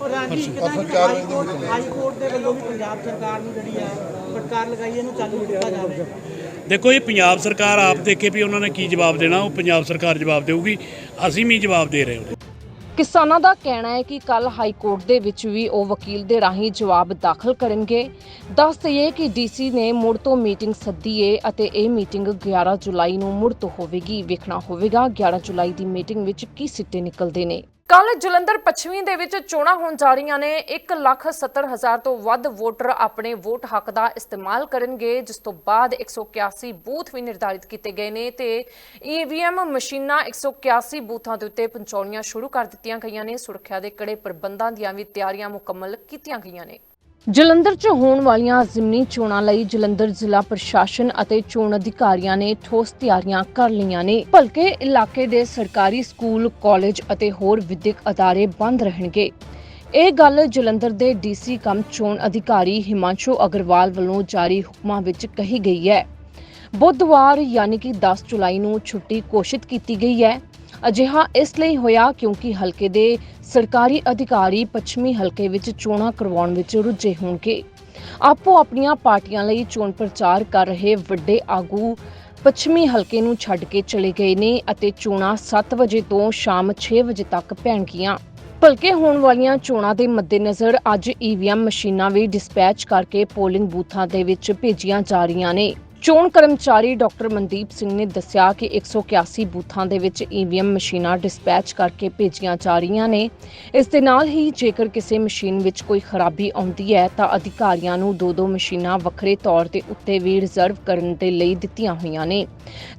ਔਰ ਰਾਜੀ ਕਿਦਾਂ ਕਿ ਹਾਈ ਕੋਰਟ ਹਾਈ ਕੋਰਟ ਦੇ ਵੱਲੋਂ ਵੀ ਪੰਜਾਬ ਸਰਕਾਰ ਨੂੰ ਜਿਹੜੀ ਆ ਫਟਕਾਰ ਲਗਾਈ ਇਹਨੂੰ ਚਾਲੂ ਕੀਤਾ ਜਾਵੇ
ਦੇਖੋ ਇਹ ਪੰਜਾਬ ਸਰਕਾਰ ਆਪ ਦੇਖੇ ਵੀ ਉਹਨਾਂ ਨੇ ਕੀ ਜਵਾਬ ਦੇਣਾ ਉਹ ਪੰਜਾਬ ਸਰਕਾਰ ਜਵਾਬ ਦੇਊਗੀ। ਅਸੀਂ ਵੀ ਜਵਾਬ ਦੇ ਰਹੇ ਹਾਂ।
ਕਿਸਾਨਾਂ ਦਾ ਕਹਿਣਾ ਹੈ ਕਿ ਕੱਲ ਹਾਈ ਕੋਰਟ ਦੇ ਵਿੱਚ ਵੀ ਉਹ ਵਕੀਲ ਦੇ ਰਾਹੀਂ ਜਵਾਬ ਦਾਖਲ ਕਰਨਗੇ। ਦੱਸ ਦਈਏ ਕਿ ਡੀਸੀ ਨੇ ਮੁੜ ਤੋਂ ਮੀਟਿੰਗ ਸੱਦੀ ਏ ਅਤੇ ਇਹ ਮੀਟਿੰਗ 11 ਜੁਲਾਈ ਨੂੰ ਮੁੜ ਤੋਂ ਹੋਵੇਗੀ। ਵੇਖਣਾ ਹੋਵੇਗਾ 11 ਜੁਲਾਈ ਦੀ ਮੀਟਿੰਗ ਵਿੱਚ ਕੀ ਸਿੱਟੇ ਨਿਕਲਦੇ ਨੇ। ਕੱਲ ਜਲੰਧਰ ਪੱਛਮੀ ਦੇ ਵਿੱਚ ਚੋਣਾਂ ਹੋਣ ਜਾ ਰਹੀਆਂ ਨੇ। 1,70,000 ਤੋਂ ਵੱਧ ਵੋਟਰ ਆਪਣੇ ਵੋਟ ਹੱਕ ਦਾ ਇਸਤੇਮਾਲ ਕਰਨਗੇ ਜਿਸ ਤੋਂ ਬਾਅਦ 181 ਬੂਥ ਵੀ ਨਿਰਧਾਰਿਤ ਕੀਤੇ ਗਏ ਨੇ ਤੇ ਈਵੀਐਮ ਮਸ਼ੀਨਾਂ 181 ਬੂਥਾਂ ਦੇ ਉੱਤੇ ਪਹੁੰਚਾਉਣੀਆਂ ਸ਼ੁਰੂ ਕਰ ਦਿੱਤੀਆਂ ਗਈਆਂ ਨੇ। ਸੁਰੱਖਿਆ ਦੇ ਕੜੇ ਪ੍ਰਬੰਧਾਂ ਦੀਆਂ ਵੀ ਤਿਆਰੀਆਂ ਮੁਕੰਮਲ ਕੀਤੀਆਂ ਗਈਆਂ ਨੇ। ਜਲੰਧਰ 'ਚ ਹੋਣ ਵਾਲੀਆਂ ਜ਼ਿਮਨੀ ਚੋਣਾਂ ਲਈ ਜਲੰਧਰ ਜ਼ਿਲ੍ਹਾ ਪ੍ਰਸ਼ਾਸਨ ਅਤੇ ਚੋਣ ਅਧਿਕਾਰੀਆਂ ਨੇ ਠੋਸ ਤਿਆਰੀਆਂ ਕਰ ਲਈਆਂ ਨੇ। ਭਲਕੇ ਇਲਾਕੇ ਦੇ ਸਰਕਾਰੀ ਸਕੂਲ, ਕਾਲਜ ਅਤੇ ਹੋਰ ਵਿਦਿਅਕ ਅਦਾਰੇ ਬੰਦ ਰਹਿਣਗੇ। ਇਹ ਗੱਲ ਜਲੰਧਰ ਦੇ ਡੀਸੀ ਕਮ ਚੋਣ ਅਧਿਕਾਰੀ ਹਿਮਾਂਸ਼ੂ ਅਗਰਵਾਲ ਵੱਲੋਂ ਜਾਰੀ ਹੁਕਮਾਂ ਵਿੱਚ ਕਹੀ ਗਈ ਹੈ। ਬੁੱਧਵਾਰ ਯਾਨੀ ਕਿ 10 ਜੁਲਾਈ ਨੂੰ ਛੁੱਟੀ ਘੋਸ਼ਿਤ ਕੀਤੀ ਗਈ ਹੈ। ਅਜਿਹਾ ਇਸ ਲਈ ਹੋਇਆ ਕਿਉਂਕਿ ਹਲਕੇ ਦੇ ਸਰਕਾਰੀ ਅਧਿਕਾਰੀ ਪੱਛਮੀ ਹਲਕੇ ਵਿੱਚ ਚੋਣਾਂ ਕਰਵਾਉਣ ਵਿੱਚ ਰੁੱਝੇ ਹੋਣਗੇ। ਆਪੋ ਆਪਣੀਆਂ ਪਾਰਟੀਆਂ ਲਈ ਚੋਣ ਪ੍ਰਚਾਰ ਕਰ ਰਹੇ ਵੱਡੇ ਆਗੂ ਪੱਛਮੀ ਹਲਕੇ ਨੂੰ ਛੱਡ ਕੇ ਚਲੇ ਗਏ ਨੇ ਅਤੇ ਚੋਣਾਂ 7 ਵਜੇ ਤੋਂ ਸ਼ਾਮ 6 ਵਜੇ ਤੱਕ ਪੈਣਗੀਆਂ। ਭਲਕੇ ਹੋਣ ਵਾਲੀਆਂ ਚੋਣਾਂ ਦੇ ਮੱਦੇਨਜ਼ਰ ਅੱਜ ਈਵੀਐਮ ਮਸ਼ੀਨਾਂ ਵੀ ਡਿਸਪੈਚ ਕਰਕੇ ਪੋਲਿੰਗ ਬੂਥਾਂ ਦੇ ਵਿੱਚ ਭੇਜੀਆਂ ਜਾ ਰਹੀਆਂ ਨੇ। ਚੋਣ ਕਰਮਚਾਰੀ ਡਾਕਟਰ ਮਨਦੀਪ ਸਿੰਘ ਨੇ ਦੱਸਿਆ ਕਿ 181 ਬੂਥਾਂ ਦੇ ਵਿੱਚ ਈਵੀਐਮ ਮਸ਼ੀਨਾਂ ਡਿਸਪੈਚ ਕਰਕੇ ਭੇਜੀਆਂ ਜਾ ਰਹੀਆਂ ਨੇ। ਇਸ ਦੇ ਨਾਲ ਹੀ ਜੇਕਰ ਕਿਸੇ ਮਸ਼ੀਨ ਵਿੱਚ ਕੋਈ ਖਰਾਬੀ ਆਉਂਦੀ ਹੈ, ਤਾਂ ਅਧਿਕਾਰੀਆਂ ਨੂੰ ਦੋ ਦੋ ਮਸ਼ੀਨਾਂ ਵੱਖਰੇ ਤੌਰ ਤੇ ਉੱਤੇ ਵੀ ਰਿਜ਼ਰਵ ਕਰਨ ਦੇ ਲਈ ਦਿੱਤੀਆਂ ਹੋਈਆਂ ਨੇ।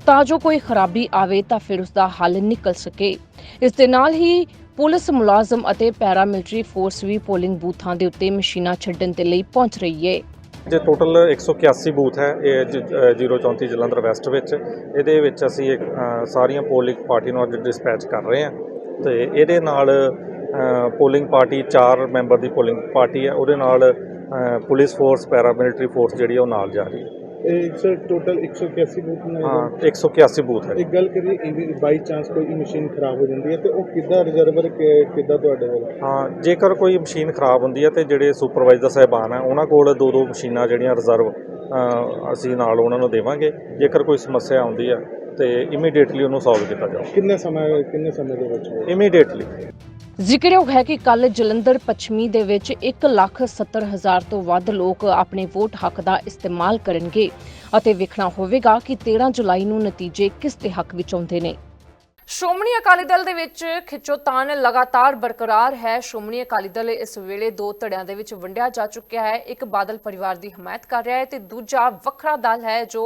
ਤਾਂ ਜੋ ਕੋਈ ਖਰਾਬੀ ਆਵੇ, ਤਾਂ ਫਿਰ ਉਸ ਦਾ ਹੱਲ ਨਿਕਲ ਸਕੇ। ਇਸ ਦੇ ਨਾਲ ਹੀ ਪੁਲਿਸ ਮੁਲਾਜ਼ਮ ਅਤੇ ਪੈਰਾਮਿਲਟਰੀ ਫੋਰਸ ਵੀ ਪੋਲਿੰਗ ਬੂਥਾਂ ਦੇ ਉੱਤੇ ਮਸ਼ੀਨਾਂ ਛੱਡਣ ਦੇ ਲਈ ਪਹੁੰਚ ਰਹੀ ਹੈ
ਜੇ ਟੋਟਲ 181 ਬੂਥ ਹੈ ਇਹ ਜ- ਅ, 034 ਜਲੰਧਰ ਵੈਸਟ ਵਿੱਚ। ਇਹਦੇ ਵਿੱਚ ਅਸੀਂ ਇੱਕ, ਅ, ਸਾਰੀਆਂ ਪੋਲਿੰਗ ਪਾਰਟੀ ਨੂੰ ਅੱਜ ਡਿਸਪੈਚ ਕਰ ਰਹੇ ਹਾਂ। ਤੇ ਇਹਦੇ ਨਾਲ ਪੋਲਿੰਗ ਪਾਰਟੀ 4 ਮੈਂਬਰ ਦੀ ਪੋਲਿੰਗ ਪਾਰਟੀ ਹੈ। ਉਹਦੇ ਨਾਲ ਅ, police force paramilitary force ਜਿਹੜੀ ਹੈ ਉਹ ਨਾਲ ਜਾ ਰਹੀ ਹੈ।
ਇਹ ਸਰ ਟੋਟਲ 181 ਬੂਥ ਨੇ
ਹਾਂ 181 ਬੂਥ ਹੈ।
ਇੱਕ ਗੱਲ ਕਰੀਏ ਬਾਈ ਚਾਂਸ ਕੋਈ ਮਸ਼ੀਨ ਖਰਾਬ ਹੋ ਜਾਂਦੀ ਹੈ ਤੇ ਉਹ ਕਿੱਦਾਂ ਰਿਜ਼ਰਵਰ ਕਿੱਦਾਂ ਤੁਹਾਡੇ ਵੱਲ?
ਹਾਂ ਜੇਕਰ ਕੋਈ ਮਸ਼ੀਨ ਖਰਾਬ ਹੁੰਦੀ ਹੈ ਤੇ ਜਿਹੜੇ ਸੁਪਰਵਾਈਜ਼ਰ ਸਾਹਿਬਾਨ ਹੈ ਉਹਨਾਂ ਕੋਲ ਦੋ ਦੋ ਮਸ਼ੀਨਾਂ ਜਿਹੜੀਆਂ ਰਿਜ਼ਰਵ ਅਸੀਂ ਨਾਲ ਉਹਨਾਂ ਨੂੰ ਦੇਵਾਂਗੇ। ਜੇਕਰ ਕੋਈ ਸਮੱਸਿਆ ਆਉਂਦੀ ਹੈ ਤੇ ਇਮੀਡੀਏਟਲੀ ਉਹਨੂੰ ਸੋਲਵ ਕੀਤਾ ਜਾਊ।
ਕਿੰਨੇ ਸਮਾਂ ਕਿੰਨੇ ਸਮੇਂ ਦੇ ਵਿੱਚ?
ਇਮੀਡੀਏਟਲੀ
ਜ਼ਿਕਰਯੋਗ ਹੈ ਕਿ ਕੱਲ ਜਲੰਧਰ ਪੱਛਮੀ ਦੇ ਵਿੱਚ 1,70,000 ਤੋਂ ਵੱਧ ਲੋਕ ਆਪਣੇ ਵੋਟ ਹੱਕ ਦਾ ਇਸਤੇਮਾਲ ਕਰਨਗੇ ਅਤੇ ਵੇਖਣਾ ਹੋਵੇਗਾ ਕਿ 13 ਜੁਲਾਈ ਨੂੰ ਨਤੀਜੇ ਕਿਸ ਦੇ ਹੱਕ ਵਿੱਚ ਆਉਂਦੇ ਨੇ। ਸ਼੍ਰੋਮਣੀ ਅਕਾਲੀ ਦਲ ਦੇ ਵਿੱਚ ਖਿੱਚੋਤਾਨ ਲਗਾਤਾਰ ਬਰਕਰਾਰ ਹੈ। ਸ਼੍ਰੋਮਣੀ ਅਕਾਲੀ ਦਲ ਇਸ ਵੇਲੇ ਦੋ ਧੜਿਆਂ ਦੇ ਵਿੱਚ ਵੰਡਿਆ ਜਾ ਚੁੱਕਿਆ ਹੈ। ਇੱਕ ਬਾਦਲ ਪਰਿਵਾਰ ਦੀ ਹਮਾਇਤ ਕਰ ਰਿਹਾ ਹੈ ਤੇ ਦੂਜਾ ਵੱਖਰਾ ਦਲ ਹੈ ਜੋ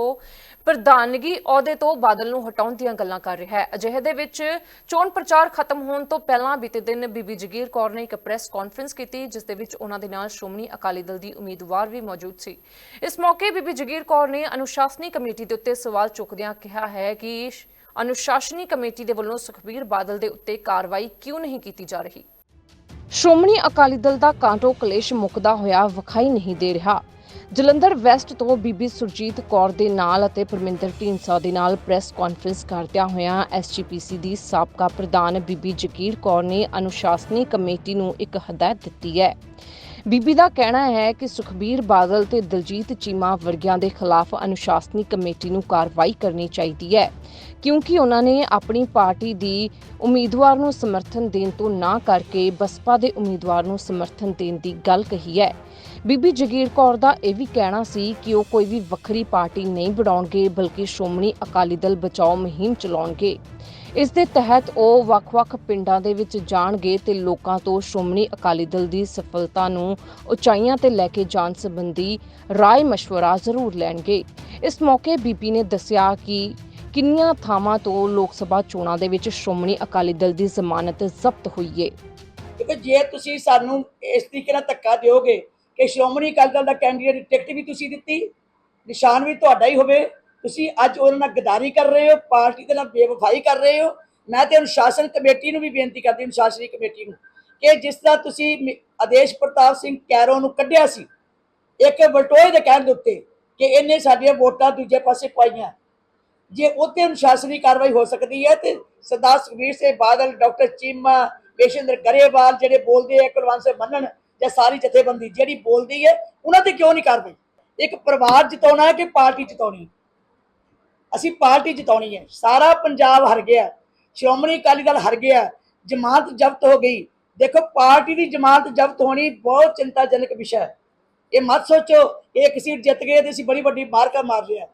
ਪ੍ਰਧਾਨਗੀ ਅਹੁਦੇ ਤੋਂ ਬਾਦਲ ਨੂੰ ਹਟਾਉਣ ਦੀਆਂ ਗੱਲਾਂ ਕਰ ਰਿਹਾ ਹੈ। ਅਜਿਹੇ ਦੇ ਵਿੱਚ ਚੋਣ ਪ੍ਰਚਾਰ ਖਤਮ ਹੋਣ ਤੋਂ ਪਹਿਲਾਂ ਬੀਤੇ ਦਿਨ ਬੀਬੀ ਜਗੀਰ ਕੌਰ ਨੇ ਇੱਕ ਪ੍ਰੈਸ ਕਾਨਫਰੰਸ ਕੀਤੀ, ਜਿਸ ਦੇ ਵਿੱਚ ਉਹਨਾਂ ਦੇ ਨਾਲ ਸ਼੍ਰੋਮਣੀ ਅਕਾਲੀ ਦਲ ਦੀ ਉਮੀਦਵਾਰ ਵੀ ਮੌਜੂਦ ਸੀ। ਇਸ ਮੌਕੇ ਬੀਬੀ ਜਗੀਰ ਕੌਰ ਨੇ ਅਨੁਸ਼ਾਸਨੀ ਕਮੇਟੀ ਦੇ ਉੱਤੇ ਸਵਾਲ ਚੁੱਕਦਿਆਂ ਕਿਹਾ ਹੈ ਕਿ ਅਨੁਸ਼ਾਸਨੀ ਕਮੇਟੀ ਦੇ ਵੱਲੋਂ ਸੁਖਬੀਰ ਬਾਦਲ ਦੇ ਉੱਤੇ ਕਾਰਵਾਈ ਕਿਉਂ ਨਹੀਂ ਕੀਤੀ ਜਾ ਰਹੀ? ਸ਼੍ਰੋਮਣੀ ਅਕਾਲੀ ਦਲ ਦਾ ਕਾਂਟੋ ਕਲੇਸ਼ ਮੁੱਕਦਾ ਹੋਇਆ ਵਿਖਾਈ ਨਹੀਂ ਦੇ ਰਿਹਾ। ਜਲੰਧਰ ਵੈਸਟ ਤੋਂ ਬੀਬੀ ਸੁਰਜੀਤ ਕੌਰ ਦੇ ਨਾਲ ਅਤੇ ਪਰਮਿੰਦਰ ਢੀਂਸਾ ਦੇ ਨਾਲ ਪ੍ਰੈਸ ਕਾਨਫਰੰਸ ਕਰਦਿਆਂ ਹੋਇਆਂ ਐਸਜੀਪੀਸੀ ਦੀ ਸਾਬਕਾ ਪ੍ਰਧਾਨ ਬੀਬੀ ਜਗੀਰ ਕੌਰ ਨੇ ਅਨੁਸ਼ਾਸਨੀ ਕਮੇਟੀ ਨੂੰ ਇੱਕ ਹਦਾਇਤ ਦਿੱਤੀ ਹੈ। ਬੀਬੀ ਦਾ ਕਹਿਣਾ ਹੈ ਕਿ ਸੁਖਬੀਰ ਬਾਦਲ ਤੇ ਦਲਜੀਤ ਚੀਮਾ ਵਰਗਿਆਂ ਦੇ ਖਿਲਾਫ ਅਨੁਸ਼ਾਸਨੀ ਕਮੇਟੀ ਨੂੰ ਕਾਰਵਾਈ ਕਰਨੀ ਚਾਹੀਦੀ ਹੈ। ਕਿਉਂਕਿ ਉਹਨਾਂ ਨੇ ਆਪਣੀ ਪਾਰਟੀ ਦੀ ਉਮੀਦਵਾਰ ਨੂੰ ਸਮਰਥਨ ਦੇਣ ਤੋਂ ਨਾ ਕਰਕੇ ਬਸਪਾ ਦੇ ਉਮੀਦਵਾਰ ਨੂੰ ਸਮਰਥਨ ਦੇਣ ਦੀ ਗੱਲ ਕਹੀ ਹੈ ਬੀਬੀ ਜਗੀਰ ਕੌਰ ਦਾ ਇਹ ਵੀ ਕਹਿਣਾ ਸੀ ਕਿ ਉਹ ਕੋਈ ਵੀ ਵੱਖਰੀ ਪਾਰਟੀ ਨਹੀਂ ਬਣਾਉਣਗੇ ਬਲਕਿ ਸ਼੍ਰੋਮਣੀ ਅਕਾਲੀ ਦਲ ਬਚਾਓ ਮੁਹਿੰਮ ਚਲਾਉਣਗੇ ਇਸ ਦੇ ਤਹਿਤ ਉਹ ਵੱਖ-ਵੱਖ ਪਿੰਡਾਂ ਦੇ ਵਿੱਚ ਜਾਣਗੇ ਤੇ ਲੋਕਾਂ ਤੋਂ ਸ਼੍ਰੋਮਣੀ ਅਕਾਲੀ ਦਲ ਦੀ ਸਫਲਤਾ ਨੂੰ ਉਚਾਈਆਂ ਤੇ ਲੈ ਕੇ ਜਾਣ ਸੰਬੰਧੀ ਰਾਏ مشورہ ਜ਼ਰੂਰ ਲੈਣਗੇ ਇਸ ਮੌਕੇ ਬੀਬੀ ਨੇ ਦੱਸਿਆ ਕਿ ਕਿੰਨੀਆਂ ਥਾਵਾਂ ਤੋਂ ਲੋਕ ਸਭਾ ਚੋਣਾਂ ਦੇ ਵਿੱਚ ਸ਼੍ਰੋਮਣੀ ਅਕਾਲੀ ਦਲ ਦੀ ਜ਼ਮਾਨਤ ਜ਼ਬਤ ਹੋਈ ਏ?
ਕਿ ਜੇ ਤੁਸੀਂ ਸਾਨੂੰ ਇਸ ਤਰੀਕੇ ਨਾਲ ਧੱਕਾ ਦਿਓਗੇ ਕਿ ਸ਼੍ਰੋਮਣੀ ਅਕਾਲੀ ਦਲ ਦਾ ਕੈਂਡੀਡੇਟ ਟਿਕਟ ਵੀ ਤੁਸੀਂ ਦਿੱਤੀ, ਨਿਸ਼ਾਨ ਵੀ ਤੁਹਾਡਾ ਹੀ ਹੋਵੇ, ਤੁਸੀਂ ਅੱਜ ਉਹਨਾਂ ਨਾਲ ਗਦਾਰੀ ਕਰ ਰਹੇ ਹੋ, ਪਾਰਟੀ ਦੇ ਨਾਲ ਬੇਵਫਾਈ ਕਰ ਰਹੇ ਹੋ, ਮੈਂ ਤੇ ਅਨੁਸ਼ਾਸਨ ਕਮੇਟੀ ਨੂੰ ਵੀ ਬੇਨਤੀ ਕਰਦੀ, ਅਨੁਸ਼ਾਸਨੀ ਕਮੇਟੀ ਨੂੰ, ਕਿ ਜਿਸ ਤਰ੍ਹਾਂ ਤੁਸੀਂ ਆਦੇਸ਼ ਪ੍ਰਤਾਪ ਸਿੰਘ ਕੈਰੋ ਨੂੰ ਕੱਢਿਆ ਸੀ, ਇੱਕ ਬਲਟੋਏ ਦੇ ਕਹਿਣ ਦੇ ਉੱਤੇ ਕਿ ਇਹਨੇ ਸਾਡੀਆਂ ਵੋਟਾਂ ਦੂਜੇ ਪਾਸੇ ਪਾਈਆਂ। ਜੇ ਉੱਤੇ ਅਨੁਸ਼ਾਸਨੀ ਕਾਰਵਾਈ ਹੋ ਸਕਦੀ ਹੈ, ਤੇ ਸਰਦਾਰ ਸੁਖਬੀਰ ਸਿੰਘ ਬਾਦਲ, ਡਾਕਟਰ ਚੀਮਾ ਪੇਸ਼ਿੰਦਰ ਗਰੇਵਾਲ ਜਿਹੜੇ ਬੋਲਦੇ ਆ, ਕੁਲਵੰਤ ਸਿੰਘ ਮੰਨਣ ਜਾਂ ਸਾਰੀ ਜਥੇਬੰਦੀ ਜਿਹੜੀ ਬੋਲਦੀ ਹੈ, ਉਹਨਾਂ ਤੇ ਕਿਉਂ ਨਹੀਂ ਕਾਰਵਾਈ? ਇੱਕ ਪਰਿਵਾਰ ਜਿਤਾਉਣਾ ਹੈ ਕਿ ਪਾਰਟੀ ਜਿਤਾਉਣੀ ਅਸੀਂ ਪਾਰਟੀ ਜਿਤਾਉਣੀ ਹੈ। ਸਾਰਾ ਪੰਜਾਬ ਹਰ ਗਿਆ। ਸ਼੍ਰੋਮਣੀ ਅਕਾਲੀ ਦਲ ਹਰ ਗਿਆ। ਜਮਾਨਤ ਜ਼ਬਤ ਹੋ ਗਈ। ਦੇਖੋ, ਪਾਰਟੀ ਦੀ ਜਮਾਨਤ ਜ਼ਬਤ ਹੋਣੀ ਬਹੁਤ ਚਿੰਤਾਜਨਕ ਵਿਸ਼ਾ ਹੈ। ਇਹ ਮਤ ਸੋਚੋ, ਇਹ ਇੱਕ ਸੀਟ ਜਿੱਤ ਗਏ ਤੇ ਅਸੀਂ ਬੜੀ ਵੱਡੀ ਮਾਰਕਾ ਮਾਰ ਲਿਆ